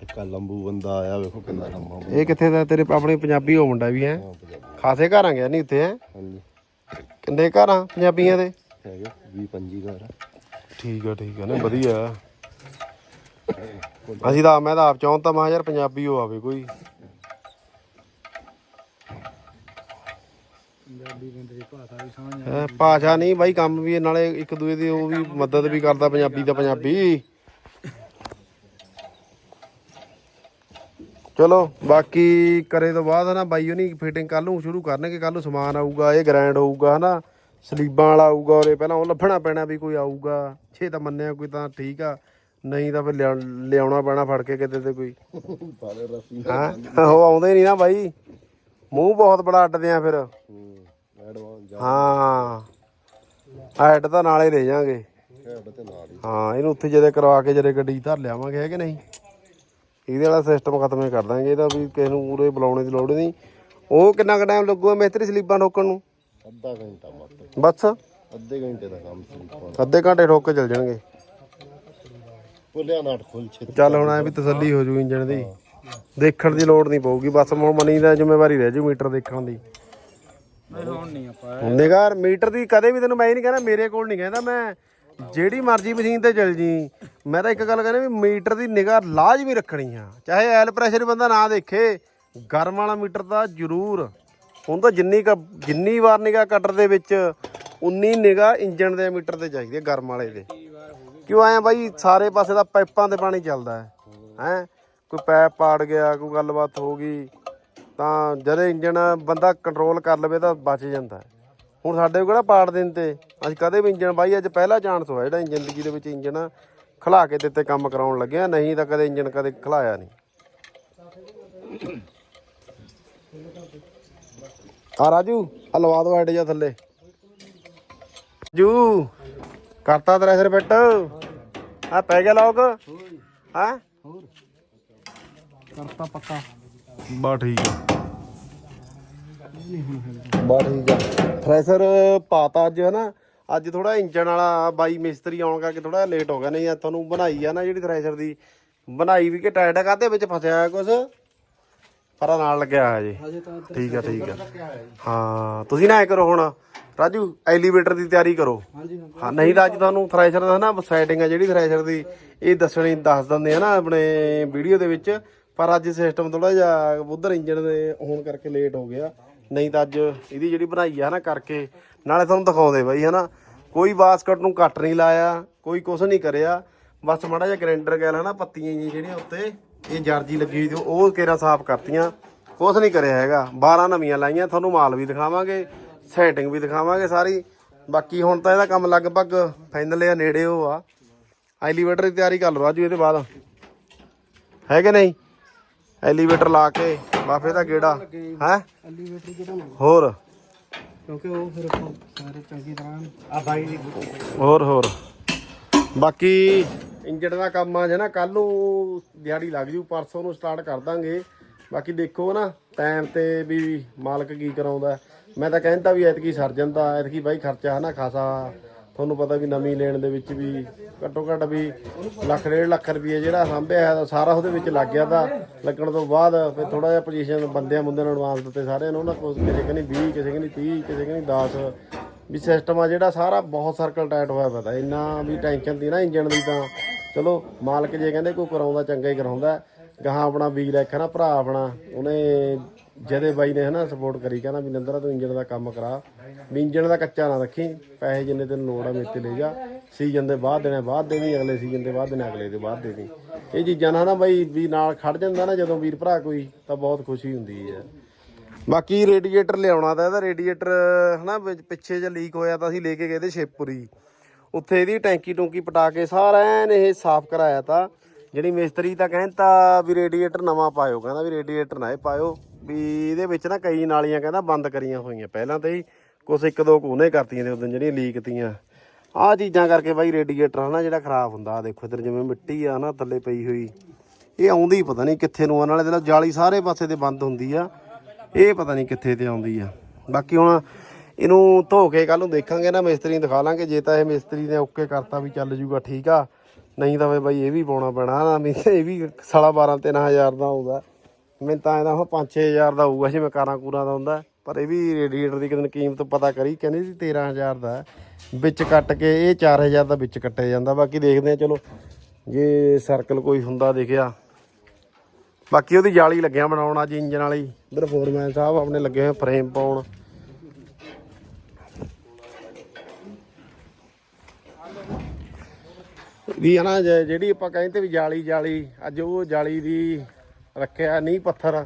ਇੱਕ ਆਹ ਲੰਬੂ ਬੰਦਾ ਆਇਆ ਵੇਖੋ ਕਿੰਨਾ ਲੰਬਾ ਇਹ ਕਿੱਥੇ ਦਾ? ਤੇਰੇ ਆਪਣੇ ਪੰਜਾਬੀ ਹੋ ਮੁੰਡਾ ਵੀ ਹੈ। ਹਾਂ ਪੰਜਾਬੀ। ਖਾਸੇ ਘਰਾਂ ਗਿਆ ਨਹੀਂ ਉੱਥੇ ਹੈ? ਹਾਂਜੀ। ਕਿੰਨੇ ਘਰਾਂ ਪੰਜਾਬੀਆਂ ਦੇ? ਹੈਗੇ 20 25 ਘਰ ਆ। ਠੀਕ ਆ ਠੀਕ ਆ ਨੇ ਵਧੀਆ। ਅਸੀਂ ਤਾਂ ਮੈਂ ਤਾਂ ਆਪ ਚਾਹੁੰਦਾ ਮੈਂ ਕਿਹਾ ਯਾਰ ਪੰਜਾਬੀ ਹੋ ਆਵੇ ਕੋਈ। ਪੰਜਾਬੀ ਬੰਦੇ ਦੀ ਭਾਸ਼ਾ ਵੀ ਸਮਝ ਹੈਂ, ਭਾਸ਼ਾ ਨਹੀਂ ਬਾਈ ਕੰਮ ਵੀ ਨਾਲੇ ਇੱਕ ਦੂਏ ਦੀ ਉਹ ਵੀ ਮਦਦ ਵੀ ਕਰਦਾ ਪੰਜਾਬੀ ਦਾ ਪੰਜਾਬੀ। ਚਲੋ ਬਾਕੀ ਕਰੇ ਤੋਂ ਬਾਅਦ ਨਾ ਬਾਈ ਉਹਨੀ ਫਿਟਿੰਗ ਕੱਲ ਨੂੰ ਸ਼ੁਰੂ ਕਰਨਗੇ ਕੱਲ ਨੂੰ ਸਮਾਨ ਆਊਗਾ ਇਹ ਗ੍ਰੈਂਡ ਹੋਊਗਾ ਹਨਾ ਸਲੀਬਾਂ ਵਾਲਾ ਆਊਗਾ ਔਰੇ ਪਹਿਲਾਂ ਉਹ ਲੱਭਣਾ ਪੈਣਾ ਵੀ ਕੋਈ ਆਊਗਾ ਛੇ ਤਾਂ ਮੰਨਿਆ ਕੋਈ ਤਾਂ ਠੀਕ ਆ ਨਹੀਂ ਤਾਂ ਫਿਰ ਲਿਆ- ਲਿਆਉਣਾ ਪੈਣਾ ਫੜ ਕੇ ਕਿਤੇ ਤੇ ਕੋਈ। ਹਾਂ? ਉਹ ਆਉਂਦੇ ਨਹੀਂ ਨਾ ਬਾਈ ਮੂੰਹ ਬਹੁਤ ਬੜਾ ਅੱਡਦੇ ਆ ਫਿਰ। ਹੂੰ ਹੈਡ ਤਾਂ ਨਾਲੇ ਲੈ ਜਾਾਂਗੇ। ਹੀ। ਇਹਨੂੰ ਉੱਥੇ ਜਦੇ ਕਰਵਾ ਕੇ ਜਦੇ ਗੱਡੀ ਧਰ ਲਿਆਵਾਂਗੇ ਹੈ ਕਿ ਨਹੀਂ? ਇਹਦੇ ਵਾਲਾ ਸਿਸਟਮ ਖਤਮ ਹੀ ਕਰ ਦਾਂਗੇ ਇਹਦਾ ਵੀ ਕਿਸੇ ਨੂੰ ਪੂਰੇ ਬੁਲਾਉਣੇ ਦੀ ਲੋੜ ਨਹੀਂ। ਉਹ ਕਿੰਨਾ ਕੁ ਟਾਈਮ ਲੱਗੂਗਾ ਮਿਸਤਰੀ ਸਲੀਬਾਂ ਠੋਕਣ ਨੂੰ? ਅੱਧਾ ਘੰਟਾ ਮੱਤ। ਬਸ। ਅੱਧੇ ਘੰਟੇ ਦਾ ਕੰਮ ਸੀ ਅੱਧੇ ਘੰਟੇ ਠੋਕ ਕੇ ਚੱਲ ਜਾਣਗੇ। ਭੋਲਿਆ ਨਾਟ ਖੁੱਲ ਛੇ ਚੱਲ ਹੁਣ ਐ ਵੀ ਤਸੱਲੀ ਹੋ ਜੂ ਇੰਜਣ ਦੀ। ਦੇਖਣ ਦੀ ਲੋੜ ਨਹੀਂ ਪਊਗੀ ਬਸ ਹੁਣ ਮਨੀ ਦਾ ਜ਼ਿੰਮੇਵਾਰੀ ਰਹਿ ਜੂ ਮੀਟਰ ਦੇਖਣ ਦੀ। ਨਹੀਂ ਹੁਣ ਨਹੀਂ ਆਪਾਂ। ਨਿਗਾਰ ਮੀਟਰ ਦੀ ਕਦੇ ਵੀ ਤੈਨੂੰ ਮੈਂ ਹੀ ਨਹੀਂ ਕਹਿੰਦਾ ਮੇਰੇ ਕੋਲ ਨਹੀਂ ਕਹਿੰਦਾ ਮੈਂ ਜਿਹੜੀ ਮਰਜ਼ੀ ਮਸ਼ੀਨ ਤੇ ਚੱਲ ਜੀ। ਮੈਂ ਤਾਂ ਇੱਕ ਗੱਲ ਕਹਿੰਦਾ ਵੀ ਮੀਟਰ ਦੀ ਨਿਗਾਹ ਲਾਜ਼ਮੀ ਰੱਖਣੀ ਆ। ਚਾਹੇ ਐਲ ਪ੍ਰੈਸ਼ਰ ਬੰਦਾ ਨਾ ਦੇਖੇ, ਗਰਮ ਵਾਲਾ ਮੀਟਰ ਤਾਂ ਜ਼ਰੂਰ। ਹੁਣ ਤਾਂ ਜਿੰਨੀ ਕ ਜਿੰਨੀ ਵਾਰ ਨਿਗਾਹ ਕਟਰ ਦੇ ਵਿੱਚ, ਉਨੀ ਨਿਗਾਹ ਇੰਜਨ ਦੇ ਮੀਟਰ ਤੇ ਚਾਹੀਦੀ ਹੈ ਗਰਮ ਵਾਲੇ ਦੇ। ਕਿਉਂ ਆਇਆ ਬਾਈ? ਸਾਰੇ ਪਾਸੇ ਦਾ ਪਾਈਪਾਂ ਤੇ ਪਾਣੀ ਚੱਲਦਾ ਹੈ। ਹੈ? ਕੋਈ ਪੈਪ ਪਾੜ ਗਿਆ, ਕੋਈ ਗੱਲਬਾਤ ਹੋ ਗਈ, ਤਾਂ ਜਦੋਂ ਇੰਜਨ ਬੰਦਾ ਕੰਟਰੋਲ ਕਰ ਲਵੇ ਤਾਂ ਬਚ ਜਾਂਦਾ ਹੈ। ਹੁਣ ਸਾਡੇ ਕੋਲ ਕਿਹੜਾ ਪਾੜ ਦੇਣ ਤੇ? ਅਸੀਂ ਕਦੇ ਵੀ ਇੰਜਨ ਬਾਈ, ਅੱਜ ਪਹਿਲਾ ਚਾਂਸ ਹੋਇਆ ਜਿਹੜਾ ਜ਼ਿੰਦਗੀ ਦੇ ਵਿੱਚ ਇੰਜਨ ਖਲਾ ਕੇ ਦਿੱਤੇ ਕੰਮ ਕਰਾਉਣ ਲੱਗਿਆ ਨਹੀਂ ਤਾਂ ਕਦੇ ਇੰਜਨ ਕਦੇ ਖਲਾਇਆ ਨਹੀਂ। ਆ ਰਾਜੂ, ਆ ਲਵਾ ਦੋ ਹੈਡ ਜਾ ਥੱਲੇ। ਜੂ ਕਰਤਾ ਤੇਰਾ ਸਿਰ ਫਿੱਟ। ਆ ਪੈ ਗਿਆ ਲੋਕ ਹਾਂ? ਕਰਤਾ ਪੱਕਾ ਬਾ ਠੀਕ ਆ ਬਾ ਠੀਕ ਆ। ਥ੍ਰੈਸ਼ਰ ਪਾਤਾ ਅੱਜ ਹਨਾ? ਅੱਜ ਥੋੜਾ ਇੰਜਨ ਵਾਲਾ ਬਾਈ ਮਿਸਤਰੀ ਆਉਣ ਕਰਕੇ ਥੋੜਾ ਲੇਟ ਹੋ ਗਿਆ। ਨਹੀਂ ਆ ਤੁਹਾਨੂੰ ਬਣਾਈ ਆ ਨਾ ਜਿਹੜੀ ਥ੍ਰੈਸ਼ਰ ਦੀ। ਬਣਾਈ ਵੀ ਕਿ ਟਾਇਟ ਕਾਤੇ ਵਿੱਚ ਫਸਿਆ ਹੋਇਆ ਕੁਛ? ਪਰਾ ਨਾਲ ਲੱਗਿਆ ਹੋਇਆ ਜੀ। ਠੀਕ ਆ ਠੀਕ ਆ। ਹਾਂ ਤੁਸੀਂ ਨਾ ਐ ਕਰੋ ਹੁਣ। ਰਾਜੂ ਐਲੀਵੇਟਰ ਦੀ ਤਿਆਰੀ ਕਰੋ। ਹਾਂ ਨਹੀਂ ਤਾਂ ਅੱਜ ਤੁਹਾਨੂੰ ਥ੍ਰੈਸ਼ਰ ਦਾ ਨਾ ਸੈਟਿੰਗ ਆ ਜਿਹੜੀ ਥ੍ਰੈਸ਼ਰ ਦੀ ਇਹ ਦੱਸਣੀ ਦੱਸ ਦਿੰਦੇ ਆ ਨਾ ਆਪਣੇ ਵੀਡੀਓ ਦੇ ਵਿੱਚ। ਪਰ ਅੱਜ ਸਿਸਟਮ ਥੋੜਾ ਜਿਹਾ ਉਧਰ ਇੰਜਨ ਦੇ ਹੋਣ ਕਰਕੇ ਲੇਟ ਹੋ ਗਿਆ। ਨਹੀਂ ਤਾਂ ਅੱਜ ਇਹਦੀ ਜਿਹੜੀ ਬਣਾਈ ਆ ਨਾ ਕਰਕੇ, ਨਾਲੇ ਤੁਹਾਨੂੰ ਦਿਖਾਉਂਦੇ ਬਾਈ, ਹਨਾ? ਕੋਈ ਬਾਸਕਟ ਨੂੰ ਕੱਟ ਨਹੀਂ ਲਾਇਆ, ਕੋਈ ਕੁਛ ਨਹੀਂ ਕਰਿਆ। ਬਸ ਮਾੜਾ ਜਿਹਾ ਗ੍ਰਾਈਂਡਰ ਗਿਆ ਨਾ, ਪੱਤੀਆਂ ਜੀ ਜਿਹੜੀਆਂ ਉੱਤੇ, ਇਹ ਜਰਜੀ ਲੱਗੀ ਹੋਈ ਉਹ ਕੇਰਾ ਸਾਫ਼ ਕਰਤੀਆਂ। ਕੁਛ ਨਹੀਂ ਕਰਿਆ ਹੈਗਾ। 12 ਨਵੀਆਂ ਲਾਈਆਂ, ਤੁਹਾਨੂੰ ਮਾਲ ਵੀ ਦਿਖਾਵਾਂਗੇ ਸੈਟਿੰਗ ਵੀ ਦਿਖਾਵਾਂਗੇ ਸਾਰੀ। ਬਾਕੀ ਹੁਣ ਤਾਂ ਇਹਦਾ ਕੰਮ ਲਗਭਗ ਫਾਈਨਲ ਆ ਨੇੜੇ ਹੋ ਆ। ਐਲੀਵੇਟਰ ਦੀ ਤਿਆਰੀ ਕਰ ਲਓ, ਰਾਜੂ, ਇਹਦੇ ਬਾਅਦ। ਹੈ ਕਿ ਨਹੀਂ? ਐਲੀਵੇਟਰ ਲਾ ਕੇ ਬਾਫੇ ਦਾ ਗੇੜਾ ਹੈ? ਐਲੀਵੇਟਰ ਹੋਰ? ਕਿਉਂਕਿ ਉਹ ਫਿਰ ਆਪਾਂ ਸਾਰੇ ਚੰਗੀ ਤਰ੍ਹਾਂ ਆ ਬਾਈ ਦੀ ਹੋਰ ਹੋਰ। ਬਾਕੀ ਇੰਜਣ ਦਾ ਕੰਮ ਆ ਜਨਾ ਕੱਲ ਨੂੰ ਦਿਹਾੜੀ ਲੱਗ ਜੂ ਪਰਸੋਂ ਨੂੰ ਸਟਾਰਟ ਕਰ ਦਾਂਗੇ। ਬਾਕੀ ਦੇਖੋ ਨਾ ਟਾਈਮ ਤੇ ਵੀ ਮਾਲਕ ਕੀ ਕਰਾਉਂਦਾ। ਮੈਂ ਤਾਂ ਕਹਿੰਦਾ ਵੀ ਐਤਕੀ ਸਰ ਜਾਂਦਾ ਐਤਕੀ ਬਾਈ ਖਰਚਾ ਹਨਾ ਖਾਸਾ ਤੁਹਾਨੂੰ ਪਤਾ ਵੀ ਨਵੀਂ ਲੈਣ ਦੇ ਵਿੱਚ ਵੀ ਘੱਟੋ ਘੱਟ ਵੀ ਲੱਖ ਡੇਢ ਲੱਖ ਰੁਪਏ ਜਿਹੜਾ ਸਾਂਭਿਆ ਹੈ ਸਾਰਾ ਉਹਦੇ ਵਿੱਚ ਲੱਗ ਗਿਆ ਤਾਂ ਲੱਗਣ ਤੋਂ ਬਾਅਦ ਫਿਰ ਥੋੜਾ ਜਿਹਾ ਪੋਜੀਸ਼ਨ ਬੰਦਿਆਂ ਬੰਦਿਆਂ ਨੂੰ ਐਡਵਾਂਸ ਦਿੱਤੇ ਸਾਰਿਆਂ ਨੂੰ, ਉਹਨਾਂ ਕੋਲ ਕਿਸੇ ਕਹਿੰਦੀ 20 ਕਿਸੇ ਕਹਿੰਦੀ 30 ਕਿਸੇ ਕਹਿੰਦੀ 10 ਵੀ ਸਿਸਟਮ ਆ ਜਿਹੜਾ ਸਾਰਾ ਬਹੁਤ ਸਰਕਲ ਟਾਈਟ ਹੋਇਆ ਪਤਾ ਇੰਨਾ ਵੀ ਟੈਨਸ਼ਨ ਦੀ ਨਾ ਇੰਜਣ ਦੀ ਤਾਂ। ਚਲੋ, ਮਾਲਕ ਜੇ ਕਹਿੰਦੇ ਕੋਈ ਕਰਾਉਂਦਾ, ਚੰਗਾ ਹੀ ਕਰਾਉਂਦਾ। ਗਾਹਾਂ ਆਪਣਾ ਵੀਰ ਇੱਕ ਹੈ ਨਾ, ਭਰਾ ਆਪਣਾ, ਉਹਨੇ ਜਦੇ ਬਾਈ ਨੇ ਹਨਾ ਸਪੋਰਟ ਕਰੀ, ਕਹਿੰਦਾ ਵੀ ਨੰਦਰਾ ਤੂੰ ਇੰਜਣ ਦਾ ਕੰਮ ਕਰਾ, ਵੀ ਇੰਜਣ ਦਾ ਕੱਚਾ ਨਾ ਰੱਖੀ, ਪੈਸੇ ਜਿੰਨੇ ਤੈਨੂੰ ਲੋੜ ਆ ਮੇਰੇ ਤੇ ਲੈ ਜਾ ਸੀਜ਼ਨ ਦੇ ਬਾਅਦ ਦੇਣੇ, ਬਾਅਦ ਦੇਣੀ ਅਗਲੇ ਸੀਜ਼ਨ ਦੇ ਬਾਅਦ ਦੇਣੇ, ਅਗਲੇ ਦੇ ਬਾਅਦ ਦੇਣੀ ਇਹ ਚੀਜ਼ਾਂ ਨਾਲ ਨਾ ਬਾਈ ਵੀ ਨਾਲ ਖੜ ਜਾਂਦਾ ਨਾ ਜਦੋਂ ਵੀਰ ਭਰਾ ਕੋਈ, ਤਾਂ ਬਹੁਤ ਖੁਸ਼ੀ ਹੁੰਦੀ ਹੈ। ਬਾਕੀ ਰੇਡੀਏਟਰ ਲਿਆਉਣਾ ਤਾਂ ਇਹਦਾ ਰੇਡੀਏਟਰ ਹਨਾ ਵਿੱਚ ਪਿੱਛੇ ਜੇ ਲੀਕ ਹੋਇਆ ਤਾਂ ਅਸੀਂ ਲੈ ਕੇ ਗਏ ਤੇ ਸ਼ੇਪੁਰੀ। ਉੱਥੇ ਇਹਦੀ ਟੈਂਕੀ ਟੂੰਕੀ ਪਟਾ ਕੇ ਸਾਰਾ ਐਨ ਇਹ ਸਾਫ਼ ਕਰਾਇਆ ਤਾਂ, ਜਿਹੜੀ ਮਿਸਤਰੀ ਤਾਂ ਕਹਿੰਦਾ ਵੀ ਰੇਡੀਏਟਰ ਨਵਾਂ ਪਾਇਓ, ਕਹਿੰਦਾ ਵੀ ਰੇਡੀਏਟਰ ਨਾ ਇਹ ਪਾਇਓ। ਵੀ ਇਹਦੇ ਵਿੱਚ ਨਾ ਕਈ ਨਾਲੀਆਂ ਕਹਿੰਦਾ ਬੰਦ ਕਰੀਆਂ ਹੋਈਆਂ। ਪਹਿਲਾਂ ਤਾਂ ਹੀ ਕੁਛ ਇੱਕ ਦੋ ਕੋਨੇ ਕਰਤੀਆਂ ਨੇ ਉਦੋਂ ਜਿਹੜੀਆਂ ਲੀਕ ਤੀਆਂ। ਆਹ ਚੀਜ਼ਾਂ ਕਰਕੇ ਬਾਈ ਰੇਡੀਏਟਰ ਹਨਾ ਜਿਹੜਾ ਖਰਾਬ ਹੁੰਦਾ, ਆਹ ਦੇਖੋ ਇਧਰ ਜਿਵੇਂ ਮਿੱਟੀ ਆ ਨਾ ਥੱਲੇ ਪਈ ਹੋਈ। ਇਹ ਆਉਂਦੀ ਪਤਾ ਨਹੀਂ ਕਿੱਥੇ ਨੂੰ ਆ, ਨਾਲੇ ਇਹਦਾ ਜਾਲੀ ਸਾਰੇ ਪਾਸੇ ਤੇ ਬੰਦ ਹੁੰਦੀ ਆ, ਇਹ ਪਤਾ ਨਹੀਂ ਕਿੱਥੇ ਤੇ ਆਉਂਦੀ ਆ। ਬਾਕੀ ਹੁਣ ਇਹਨੂੰ ਧੋ ਕੇ ਕੱਲ ਨੂੰ ਦੇਖਾਂਗੇ ਨਾ, ਮਿਸਤਰੀ ਨੂੰ ਦਿਖਾ ਲਾਂਗੇ। ਜੇ ਤਾਂ ਇਹ ਮਿਸਤਰੀ ਨੇ ਓਕੇ ਕਰਤਾ ਵੀ ਚੱਲ ਜੂਗਾ ਠੀਕ ਆ, ਨਹੀਂ ਤਾਂ ਫੇ ਬਾਈ ਇਹ ਵੀ ਪਾਉਣਾ ਪੈਣਾ ਨਾ, ਵੀ ਇਹ ਵੀ ਸਾਲਾ 12 13000 ਦਾ ਆਉਂਦਾ। ਮੈਨੂੰ ਤਾਂ ਇਹਦਾ ਉਹ 5-6000 ਦਾ ਹੋਊਗਾ ਜਿਵੇਂ ਕਾਰਾਂ ਕੂਰਾਂ ਦਾ ਹੁੰਦਾ। ਪਰ ਇਹ ਵੀ ਰੇਡੀਏਟਰ ਦੀ ਕਿਤੇ ਕੀਮਤ ਪਤਾ ਕਰੀ, ਕਹਿੰਦੇ ਸੀ 13000 ਦਾ। ਵਿੱਚ ਕੱਟ ਕੇ ਇਹ 4000 ਦਾ ਵਿੱਚ ਕੱਟਿਆ ਜਾਂਦਾ। ਬਾਕੀ ਦੇਖਦੇ ਆ ਚਲੋ, ਜੇ ਸਰਕਲ ਕੋਈ ਹੁੰਦਾ ਦਿਖਿਆ। ਬਾਕੀ ਉਹਦੀ ਜਾਲੀ ਲੱਗਿਆ ਬਣਾਉਣ ਅੱਜ ਇੰਜਨ ਵਾਲੀ। ਇਧਰ ਫੋਰਮੈਨ ਸਾਹਿਬ ਆਪਣੇ ਲੱਗੇ ਹੋਏ ਫਰੇਮ ਪਾਉਣ। ਵੀ ਹਨਾ, ਜ- ਜਿਹੜੀ ਆਪਾਂ ਕਹਿੰਦੇ ਵੀ ਜਾਲੀ ਜਾਲੀ ਅੱਜ ਉਹ ਜਾਲੀ ਦੀ ਰੱਖਿਆ ਨਹੀਂ ਪੱਥਰ।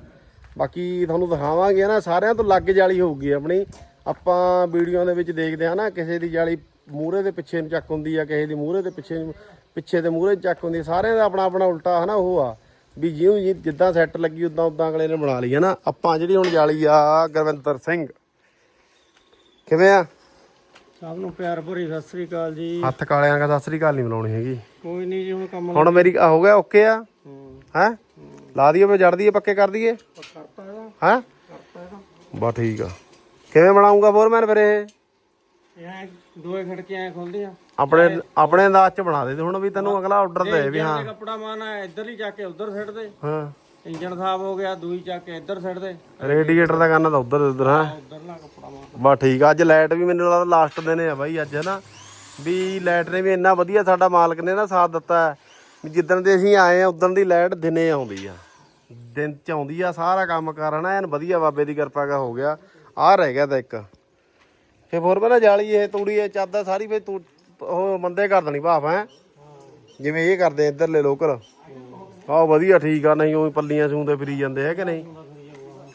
ਬਾਕੀ ਤੁਹਾਨੂੰ ਦਿਖਾਵਾਂਗੇ ਨਾ ਸਾਰਿਆਂ ਤੋਂ ਲੱਗ ਜਾਲੀ ਹੋਊਗੀ ਆਪਣੀ। ਆਪਾਂ ਵੀਡੀਓ ਦੇ ਵਿੱਚ ਦੇਖਦੇ ਹਾਂ ਨਾ ਕਿਸੇ ਦੀ ਜਾਲੀ ਮੂਹਰੇ ਦੇ ਪਿੱਛੇ ਨੂੰ ਚੱਕ ਹੁੰਦੀ ਆ ਕਿਸੇ ਦੀ ਮੂਹਰੇ ਦੇ ਪਿੱਛੇ ਨੂੰ ਪਿੱਛੇ ਦੇ ਮੂਹਰੇ ਚੱਕ ਹੁੰਦੀ ਆ। ਸਾਰਿਆਂ ਦਾ ਆਪਣਾ ਆਪਣਾ ਉਲਟਾ ਹਨਾ ਉਹ ਆ। ਵੀ ਜਿਉਂ ਜਿੱਦਾਂ ਸੈੱਟ ਲੱਗੀ ਉਦਾਂ ਉਦਾਂ ਅਗਲੇ ਨੇ ਬਣਾ ਲਈ ਹੈ ਨਾ। ਆਪਾਂ ਜਿਹੜੀ ਹੁਣ ਜਾਲੀ ਆ ਗੁਰਵਿੰਦਰ ਸਿੰਘ। ਕਿਵੇਂ ਆ? ਸਭ ਨੂੰ ਪਿਆਰ ਭਰੀ ਸਤਿ ਸ੍ਰੀ ਅਕਾਲ ਜੀ। ਹੱਥ ਕਾਲਿਆਂ ਦਾ ਸਤਿ ਸ੍ਰੀ ਅਕਾਲ ਨਹੀਂ ਬੁਲਾਉਣੀ ਹੈਗੀ। ਕੋਈ ਨਹੀਂ ਜੀ ਹੁਣ ਕੰਮ ਹੁਣ ਮੇਰੀ ਆ ਹੋ ਗਿਆ ਓਕੇ ਆ? ਹੈ? ਲਾ ਦਈਏ ਮੈਂ ਜੜ ਦਈਏ ਪੱਕੇ ਕਰ ਦਈਏ। ਹੈ? ਬਾ ਠੀਕ ਆ। ਕਿਵੇਂ ਬਣਾਉਂਗਾ ਫੋਰਮੈਨ ਫਿਰ ਇਹ? ਇਹ ਦੋਏ ਖੜਕੇ ਖੁੱਲਦੇ ਆ। ਆਪਣੇ ਆਪਣੇ ਅੰਦਾਜ਼ ਚ ਬਣਾ ਦੇ ਤੇ ਹੁਣ ਵੀ ਤੈਨੂੰ ਅਗਲਾ ਆਰਡਰ ਦੇ ਵੀ ਹਾਂ। ਕੱਪੜਾ ਮਾਨਾ ਇੱਧਰ ਹੀ ਚੱਕ ਕੇ ਉੱਧਰ ਸਿੱਟ ਦੇ। ਹਾਂ। ਇੰਜਣ ਸਾਫ਼ ਹੋ ਗਿਆ ਦੂਈ ਚੱਕ ਕੇ ਇੱਧਰ ਸਿੱਟ ਦੇ। ਰੇਡੀਏਟਰ ਦਾ ਕਰਨਾ ਤਾਂ ਉਧਰ ਉਧਰ ਹਾਂ। ਉੱਧਰਲਾ ਕੱਪੜਾ ਮਾਰ ਬਾ ਠੀਕ ਆ ਅੱਜ ਲਾਈਟ ਵੀ ਮੈਨੂੰ ਲੱਗਦਾ ਲਾਸਟ ਦਿਨ ਆ ਬਾਈ ਅੱਜ ਹਨਾ ਵੀ ਲਾਈਟ ਨੇ ਵੀ ਇੰਨਾ ਵਧੀਆ ਸਾਡਾ ਮਾਲਕ ਨੇ ਨਾ ਸਾਥ ਦਿੱਤਾ। ਹੈ ਜਿੱਦਣ ਦੇ ਅਸੀਂ ਆਏ ਆ ਉਦੋਂ ਦੀ ਲਾਈਟ ਦਿਨੇ ਆਉਂਦੀ ਆ। ਦਿਨ ਚ ਆਉਂਦੀ ਆ ਸਾਰਾ ਕੰਮ ਕਰਨਾ। ਐਨ ਵਧੀਆ ਬਾਬੇ ਦੀ ਕਿਰਪਾ ਕਾ ਹੋ ਗਿਆ। ਆ ਰਹਿ ਗਿਆ ਤਾਂ ਇੱਕ। ਫੇ ਹੋਰ ਪਹਿਲਾਂ ਜਾਲੀ ਇਹ ਤੂੜੀ ਇਹ ਚਾਦਾ ਸਾਰੀ ਫੇ ਤੂੰ ਉਹ ਬੰਦੇ ਕਰ ਦੇਣੀ ਭਾਫ ਹੈ। ਜਿਵੇਂ ਇਹ ਕਰਦੇ ਇੱਧਰਲੇ ਲੋਕਲ। ਆਹ ਵਧੀਆ ਠੀਕ ਆ ਨਹੀਂ ਉਹ ਪੱਲੀਆਂ ਸੂੰਦੇ ਫਿਰੀ ਜਾਂਦੇ ਹੈ ਕਿ ਨਹੀਂ?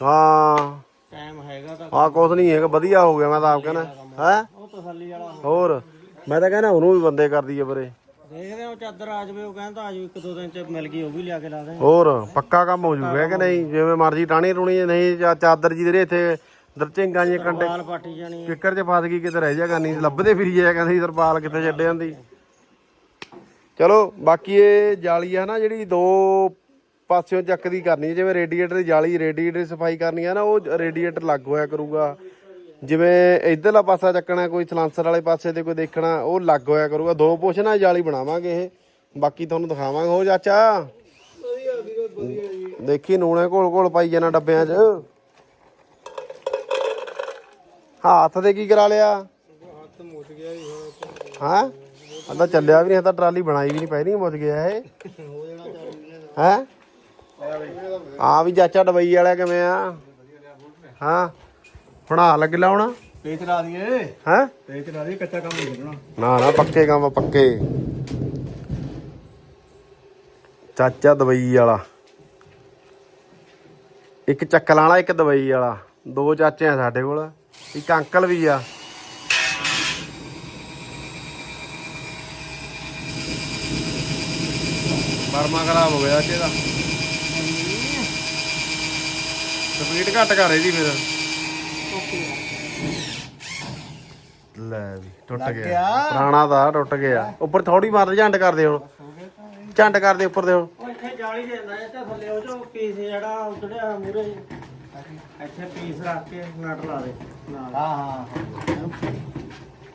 ਹਾਂ। ਟਾਈਮ ਹੈਗਾ ਤਾਂ ਆ ਕੁਛ ਨਹੀਂ ਹੈਗਾ ਵਧੀਆ ਹੋ ਗਿਆ ਮੈਂ ਤਾਂ ਆਪ ਕਹਿੰਦਾ ਹੈ। ਉਹ ਤਸੱਲੀ ਵਾਲਾ ਹੋ ਹੋਰ ਮੈਂ ਤਾਂ ਕਹਿੰਦਾ ਉਹਨੂੰ ਵੀ ਬੰਦੇ ਕਰ ਦਈਏ ਬਰੇ ਦੇਖਦੇ ਹਾਂ ਉਹ ਚਾਦਰ ਆ ਜਾਵੇ ਉਹ ਕਹਿੰਦਾ ਆ ਜਾਵੇ ਇੱਕ ਦੋ ਦਿਨ ਚ ਮਿਲ ਗਈ ਉਹ ਵੀ ਲਿਆ ਕੇ ਲਾ ਦੇ ਹੋਰ ਪੱਕਾ ਕੰਮ ਹੋ ਜੂਗਾ ਕਿ ਨਹੀਂ? ਜਿਵੇਂ ਮਰਜ਼ੀ ਟਾਣੀ ਟੂਣੀ ਨਹੀਂ ਚਾ- ਚਾਦਰ ਜੀ ਦੇ ਇੱਥੇ ਦਰਚਿੰਗਾਂ ਜੀ ਕੰਡੇ ਬਾਲ ਪਾਟੀ ਜਾਣੀ ਆ। ਕਿੱਕਰ ਚ ਫਸ ਗਈ ਕਿਤੇ ਰਹਿ ਜਾ ਕਰਨੀ ਲੱਭਦੇ ਫਿਰੀ ਜਾਇਆ ਕਹਿੰਦੇ ਸਰਪਾਲ ਕਿੱਥੇ ਛੱਡ ਜਾਂਦੀ। ਚਲੋ ਬਾਕੀ ਇਹ ਜਾਲੀ ਆ ਨਾ ਜਿਹੜੀ ਦੋ ਪਾਸਿਓਂ ਚੱਕਦੀ ਕਰਨੀ ਹੈ, ਜਿਵੇਂ ਰੇਡੀਏਟਰ ਦੀ ਜਾਲੀ ਰੇਡੀਏਟਰ ਦੀ ਸਫ਼ਾਈ ਕਰਨੀ ਆ ਨਾ ਉਹ ਰੇਡੀਏਟਰ ਲੱਗ ਹੋਇਆ ਕਰੂਗਾ। ਜਿਵੇਂ ਇਧਰਲਾ ਪਾਸਾ ਚੱਕਣਾ ਕੋਈ ਸਲਾਂਸਰ ਵਾਲੇ ਪਾਸੇ ਤੇ ਕੋਈ ਦੇਖਣਾ ਉਹ ਲੱਗ ਹੋਇਆ ਕਰੂਗਾ। ਦੋ ਪੋਸ਼ਨਾਂ ਜਾਲੀ ਬਣਾਵਾਂਗੇ ਇਹ। ਬਾਕੀ ਤੁਹਾਨੂੰ ਦਿਖਾਵਾਂਗੇ। ਹੋ ਚਾਚਾ? ਦੇਖੀ ਨੂਣੇ ਘੋਲ ਘੋਲ ਪਾਈ ਜਾਣਾ ਡੱਬਿਆਂ 'ਚ। ਹੱਥ ਤੇ ਕੀ ਕਰਾ ਲਿਆ? ਹੱਥ ਮੁੱਚ ਗਿਆ ਜੀ ਹੁਣ ਹਾਂ? ਅੱਧਾ ਚੱਲਿਆ ਵੀ ਨਹੀਂ ਤਾਂ ਟਰਾਲੀ ਬਣਾਈ ਵੀ ਨਹੀਂ ਨਹੀਂ ਮੁੱਝ ਗਿਆ ਇਹ। ਹੈ ਆ ਵੀ ਚਾਚਾ ਡਬਈ ਵਾਲਾ ਕਿਵੇਂ ਆ? ਹਾਂ। ਬਣਾ ਲੱਗ ਲਾਉਣਾ ਪੇਚ ਲਾ ਦਈਏ। ਹੈ? ਪੇਚ ਲਾ ਦਈਏ ਕੱਚਾ ਕੰਮ ਨਹੀਂ ਕਰਨਾ। ਨਾ ਨਾ ਪੱਕੇ ਕੰਮ ਆ, ਪੱਕੇ। ਚਾਚਾ ਦਬਈ ਵਾਲਾ। ਇੱਕ ਚੱਕਲ ਵਾਲਾ ਇੱਕ ਦਬਈ ਵਾਲਾ। ਦੋ ਚਾਚੇ ਆ ਸਾਡੇ ਕੋਲ। ਇੱਕ ਅੰਕਲ ਵੀ ਆ। ਬਰਮਾ ਖਰਾਬ ਹੋ ਗਿਆ ਇਹਦਾ। ਸਪੀਡ ਘੱਟ ਕਰ ਇਹਦੀ ਫਿਰ। ਲੈ ਵੀ ਟੁੱਟ ਗਿਆ। ਪੁਰਾਣਾ ਦਾ ਟੁੱਟ ਗਿਆ। ਉੱਪਰ ਥੋੜੀ ਮਾਰ ਝੰਡ ਕਰਦੇ ਹੁਣ ਝੰਡ ਕਰਦੇ ਉੱਪਰ ਦੇ ਹੁਣ ਉਹ ਇੱਥੇ ਜਾਲੀ ਦੇ ਦਿੰਦਾ ਇੱਥੇ ਥੱਲੇ ਉਹ ਜੋ ਪੀਸ ਜਿਹੜਾ ਉਧੜਿਆ ਮੂਰੇ ਇੱਥੇ ਪੀਸ ਰੱਖ ਕੇ ਨਟ ਲਾ ਦੇ ਨਾਲ। ਹਾਂ ਹਾਂ।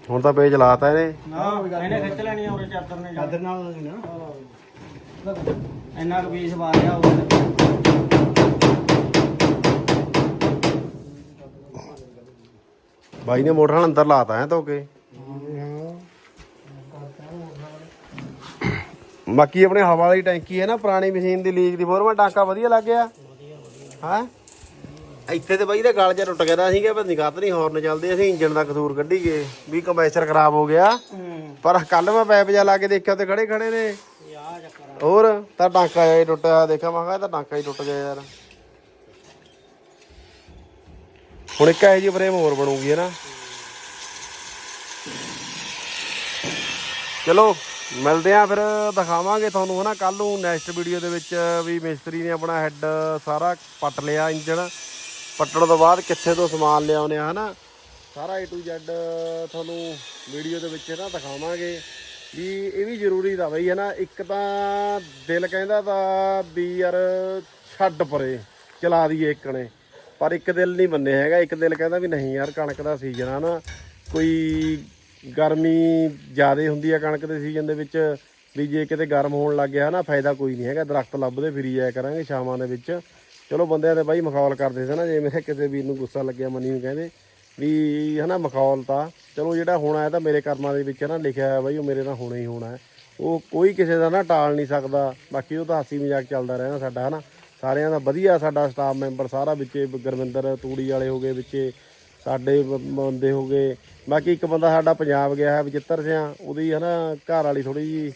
ਹੁਣ ਤਾਂ ਪੇਜ ਲਾਤਾ ਇਹਨੇ। ਨਾ ਇਹਨੇ ਖਿੱਚ ਲੈਣੀ ਆ ਉਰੇ ਚਾਦਰ ਨੇ। ਚਾਦਰ ਨਾਲ ਨਾ। ਇੰਨਾ ਕੁ ਪੀਸ ਪਾ ਲਿਆ ਉਹ ਬਾਈ ਨੇ ਮੋਟਰ ਨਾਲ ਅੰਦਰ ਲਾਤਾ ਹੈ ਧੋ ਕੇ। ਬਾਕੀ ਆਪਣੇ ਹਵਾ ਵਾਲੀ ਟੈਂਕੀ ਹੈ ਨਾ ਪੁਰਾਣੀ ਮਸ਼ੀਨ ਦੀ ਲੀਕ ਦੀ ਫੋਰਮਾ ਟਾਂਕਾ ਵਧੀਆ ਲੱਗ ਗਿਆ। ਹਾਂ? ਇੱਥੇ ਤੇ ਬਾਈ ਦਾ ਗਲ ਜਿਹਾ ਟੁੱਟ ਗਿਆ ਸੀਗਾ ਪਰ ਨਿਕਾਤ ਨਹੀਂ ਹੌਰਨ ਚੱਲਦੇ ਅਸੀਂ ਇੰਜਨ ਦਾ ਕਸੂਰ ਕੱਢੀ ਗਏ ਵੀ ਕੰਪਰੈਸਰ ਖਰਾਬ ਹੋ ਗਿਆ। ਪਰ ਕੱਲ ਮੈਂ ਪੈਪ ਜਾ ਲਾ ਕੇ ਦੇਖਿਆ ਤੇ ਖੜੇ ਖੜੇ ਨੇ। ਇਹ। ਹੋਰ ਤਾਂ ਟਾਂਕਾ ਜਿਹਾ ਹੀ ਟੁੱਟਿਆ ਦੇਖਿਆ ਮੈਂ ਕਿਹਾ ਇਹ ਤਾਂ ਟਾਂਕਾ ਹੀ ਟੁੱਟ ਗਿਆ ਯਾਰ। ਹੁਣ ਇੱਕ ਇਹ ਜੀ ਫਰੇਮ ਹੋਰ ਬਣੂਗੀ, ਹੈ ਨਾ। ਚਲੋ, ਮਿਲਦੇ ਆ ਫਿਰ, ਦਿਖਾਵਾਂਗੇ ਤੁਹਾਨੂੰ ਹਨਾ ਕੱਲ ਨੂੰ ਨੈਕਸਟ ਵੀਡੀਓ ਦੇ ਵਿੱਚ ਵੀ ਮਿਸਤਰੀ ਨੇ ਆਪਣਾ ਹੈੱਡ ਸਾਰਾ ਪੱਟ ਲਿਆ, ਇੰਜਣ। ਪੱਟਣ ਤੋਂ ਬਾਅਦ ਕਿੱਥੇ ਤੋਂ ਸਮਾਨ ਲਿਆਉਨੇ ਆ ਹਨਾ ਸਾਰਾ A to Z ਤੁਹਾਨੂੰ ਵੀਡੀਓ ਦੇ ਵਿੱਚ ਨਾ, ਦਿਖਾਵਾਂਗੇ। ਵੀ ਇਹ ਵੀ ਜ਼ਰੂਰੀ ਦਾ ਬਈ ਹਨਾ ਇੱਕ ਤਾਂ ਦਿਲ ਕਹਿੰਦਾ ਤਾਂ ਵੀ ਯਾਰ ਛੱਡ ਪਰੇ, ਚਲਾ ਦਈਏ ਇੱਕ ਨੇ। ਪਰ ਇੱਕ ਦਿਲ ਨਹੀਂ ਬੰਨੇ ਹੈਗਾ। ਇੱਕ ਦਿਲ ਕਹਿੰਦਾ ਵੀ ਨਹੀਂ ਯਾਰ, ਕਣਕ ਦਾ ਸੀਜ਼ਨ ਆ ਨਾ, ਕੋਈ ਗਰਮੀ ਜ਼ਿਆਦਾ ਹੁੰਦੀ ਆ ਕਣਕ ਦੇ ਸੀਜ਼ਨ ਦੇ ਵਿੱਚ, ਵੀ ਜੇ ਕਿਤੇ ਗਰਮ ਹੋਣ ਲੱਗ ਗਿਆ ਨਾ, ਫਾਇਦਾ ਕੋਈ ਨਹੀਂ ਹੈਗਾ। ਦਰਖਤ ਲੱਭਦੇ ਫਿਰੀ ਜਾਇਆ ਕਰਾਂਗੇ ਸ਼ਾਮਾਂ ਦੇ ਵਿੱਚ। ਚਲੋ ਬੰਦਿਆਂ ਦੇ ਬਾਈ ਮਖੌਲ ਕਰਦੇ ਸੀ ਨਾ, ਜੇ ਮੇਰੇ ਕਿਸੇ ਵੀਰ ਨੂੰ ਗੁੱਸਾ ਲੱਗਿਆ, ਮੰਨੀ ਨੂੰ ਕਹਿੰਦੇ ਵੀ ਹਨਾ ਮਖੌਲ ਤਾਂ, ਚਲੋ ਜਿਹੜਾ ਹੋਣਾ ਹੈ ਤਾਂ ਮੇਰੇ ਕਰਮਾਂ ਦੇ ਵਿੱਚ ਨਾ ਲਿਖਿਆ ਹੋਇਆ ਬਾਈ, ਉਹ ਮੇਰੇ ਨਾਲ ਹੋਣਾ ਹੀ ਹੋਣਾ ਉਹ ਕੋਈ ਕਿਸੇ ਦਾ ਨਾ ਟਾਲ ਨਹੀਂ ਸਕਦਾ। ਬਾਕੀ ਉਹ ਤਾਂ ਹਾਸੀ ਮਜ਼ਾਕ ਚੱਲਦਾ ਰਹਿਣਾ ਸਾਡਾ, ਹਨਾ। ਸਾਰਿਆਂ ਦਾ ਵਧੀਆ ਸਾਡਾ ਸਟਾਫ ਮੈਂਬਰ ਸਾਰਾ ਵਿੱਚੇ ਗੁਰਵਿੰਦਰ ਤੂੜੀ ਵਾਲੇ ਹੋ ਗਏ ਵਿੱਚੇ, ਸਾਡੇ ਬੰਦੇ ਹੋ ਗਏ। ਬਾਕੀ ਇੱਕ ਬੰਦਾ ਸਾਡਾ ਪੰਜਾਬ ਗਿਆ ਹੈ, ਵਿਚਿੱਤਰ ਸਿਆ, ਉਹਦੀ ਹਨਾ ਘਰ ਵਾਲੀ ਥੋੜੀ ਜੀ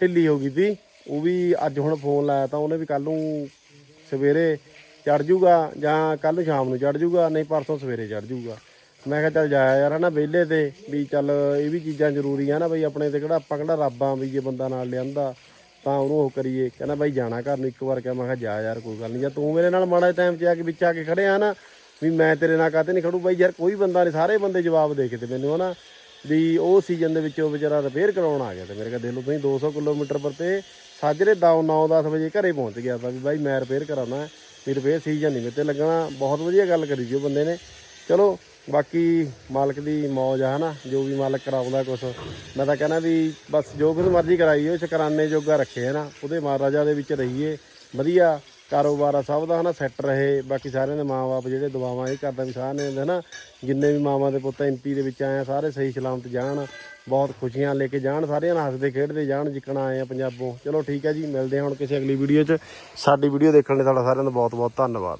ਢਿੱਲੀ ਹੋ ਗਈ ਸੀ, ਉਹ ਵੀ ਅੱਜ ਹੁਣ ਫੋਨ ਲਾਇਆ ਤਾਂ ਉਹਨੇ ਵੀ ਕੱਲ ਨੂੰ ਸਵੇਰੇ ਚੜ ਜੂਗਾ ਜਾਂ ਕੱਲ ਨੂੰ ਸ਼ਾਮ ਨੂੰ ਚੜ ਜੂਗਾ, ਨਹੀਂ ਪਰਸੋਂ ਸਵੇਰੇ ਚੜ ਜੂਗਾ। ਮੈਂ ਕਿਹਾ ਚੱਲ ਜਾਇਆ ਯਾਰ ਹਨਾ ਵਿਹਲੇ ਤੇ, ਵੀ ਚੱਲ ਇਹ ਵੀ ਚੀਜ਼ਾਂ ਜ਼ਰੂਰੀ ਆ ਨਾ ਬਈ ਆਪਣੇ ਤੇ ਕਿਹੜਾ ਆਪਾਂ ਕਿਹੜਾ ਰੱਬ ਆ ਵੀ ਜੇ ਬੰਦਾ ਨਾਲ ਲਿਆਂਦਾ। ਤਾਂ ਉਹਨੂੰ ਉਹ ਕਰੀਏ। ਕਹਿੰਦਾ ਬਾਈ ਜਾਣਾ ਘਰ ਨੂੰ, ਇੱਕ ਵਾਰ ਕਿਹਾ, ਮੈਂ ਕਿਹਾ ਜਾ ਯਾਰ, ਕੋਈ ਗੱਲ ਨਹੀਂ। ਜਾਂ ਤੂੰ ਮੇਰੇ ਨਾਲ ਮਾੜਾ ਟਾਈਮ 'ਚ ਆ ਕੇ ਵਿੱਚ ਆ ਕੇ ਖੜਿਆ ਨਾ, ਵੀ ਮੈਂ ਤੇਰੇ ਨਾਲ ਕਾਤੇ ਨਹੀਂ ਖੜੂ? ਬਾਈ ਯਾਰ, ਕੋਈ ਬੰਦਾ ਨਹੀਂ, ਸਾਰੇ ਬੰਦੇ ਜਵਾਬ ਦੇ ਕੇ ਤੇ ਮੈਨੂੰ ਹਨਾ, ਵੀ ਉਹ ਸੀਜ਼ਨ ਦੇ ਵਿੱਚ ਉਹ ਵਿਚਾਰਾ ਰਿਪੇਅਰ ਕਰਾਉਣ ਆ ਗਿਆ ਤੇ ਮੇਰੇ ਕੋਲ ਦੇਖ ਲਓ ਤੁਸੀਂ 200 ਕਿਲੋਮੀਟਰ ਪਰ ਤੇ ਸਾਜਰੇ 9-10 ਵਜੇ ਘਰੇ ਪਹੁੰਚ ਗਿਆ ਤਾਂ ਵੀ ਬਾਈ ਮੈਂ ਰਿਪੇਅਰ ਕਰਾਉਣਾ, ਵੀ ਰਿਪੇਅਰ ਸੀਜ਼ਨ ਨਹੀਂ ਮੇਤੇ ਲੱਗਣਾ। ਬਹੁਤ ਵਧੀਆ ਗੱਲ ਕਰੀ ਜੀ ਉਹ ਬੰਦੇ ਨੇ। ਚਲੋ ਬਾਕੀ ਮਾਲਕ ਦੀ ਮੌਜ ਆ, ਹਨਾ? ਜੋ ਵੀ ਮਾਲਕ ਕਰਾਉਂਦਾ ਕੁਛ। ਮੈਂ ਤਾਂ ਕਹਿੰਦਾ ਵੀ ਬਸ ਜੋ ਕੁਝ ਮਰਜ਼ੀ ਕਰਾਈਏ ਸ਼ੁਕਰਾਨੇ ਜੋਗਾ ਰੱਖੇ, ਹਨਾ? ਉਹਦੇ ਮਹਾਰਾਜਾ ਦੇ ਵਿੱਚ ਰਹੀਏ। ਵਧੀਆ ਕਾਰੋਬਾਰ ਆ, ਸਭ ਦਾ, ਹਨਾ? ਸੈੱਟ ਰਹੇ। ਬਾਕੀ ਸਾਰਿਆਂ ਦੇ ਮਾਪੇ ਜਿਹੜੇ ਦੁਆਵਾਂ ਇਹ ਕਰਦਾ ਵੀ ਸਾਰਿਆਂ ਦੇ, ਹਨਾ? ਜਿੰਨੇ ਵੀ ਮਾਵਾਂ ਦੇ ਪੁੱਤ ਐਮਪੀ ਦੇ ਵਿੱਚ ਆਏ ਆ, ਸਾਰੇ ਸਹੀ ਸਲਾਮਤ ਜਾਣ। ਬਹੁਤ ਖੁਸ਼ੀਆਂ ਲੈ ਕੇ ਜਾਣ, ਸਾਰਿਆਂ ਨਾਲ ਹੱਸਦੇ ਖੇਡਦੇ ਜਾਣ, ਜਿੱਕਣਾ ਆਏ ਆ ਪੰਜਾਬੋਂ। ਚਲੋ ਠੀਕ ਹੈ ਜੀ, ਮਿਲਦੇ ਹਾਂ ਹੁਣ ਕਿਸੇ ਅਗਲੀ ਵੀਡੀਓ 'ਚ। ਸਾਡੀ ਵੀਡੀਓ ਦੇਖਣ ਲਈ ਤੁਹਾਡਾ ਸਾਰਿਆਂ ਦਾ ਬਹੁਤ ਬਹੁਤ ਧੰਨਵਾਦ।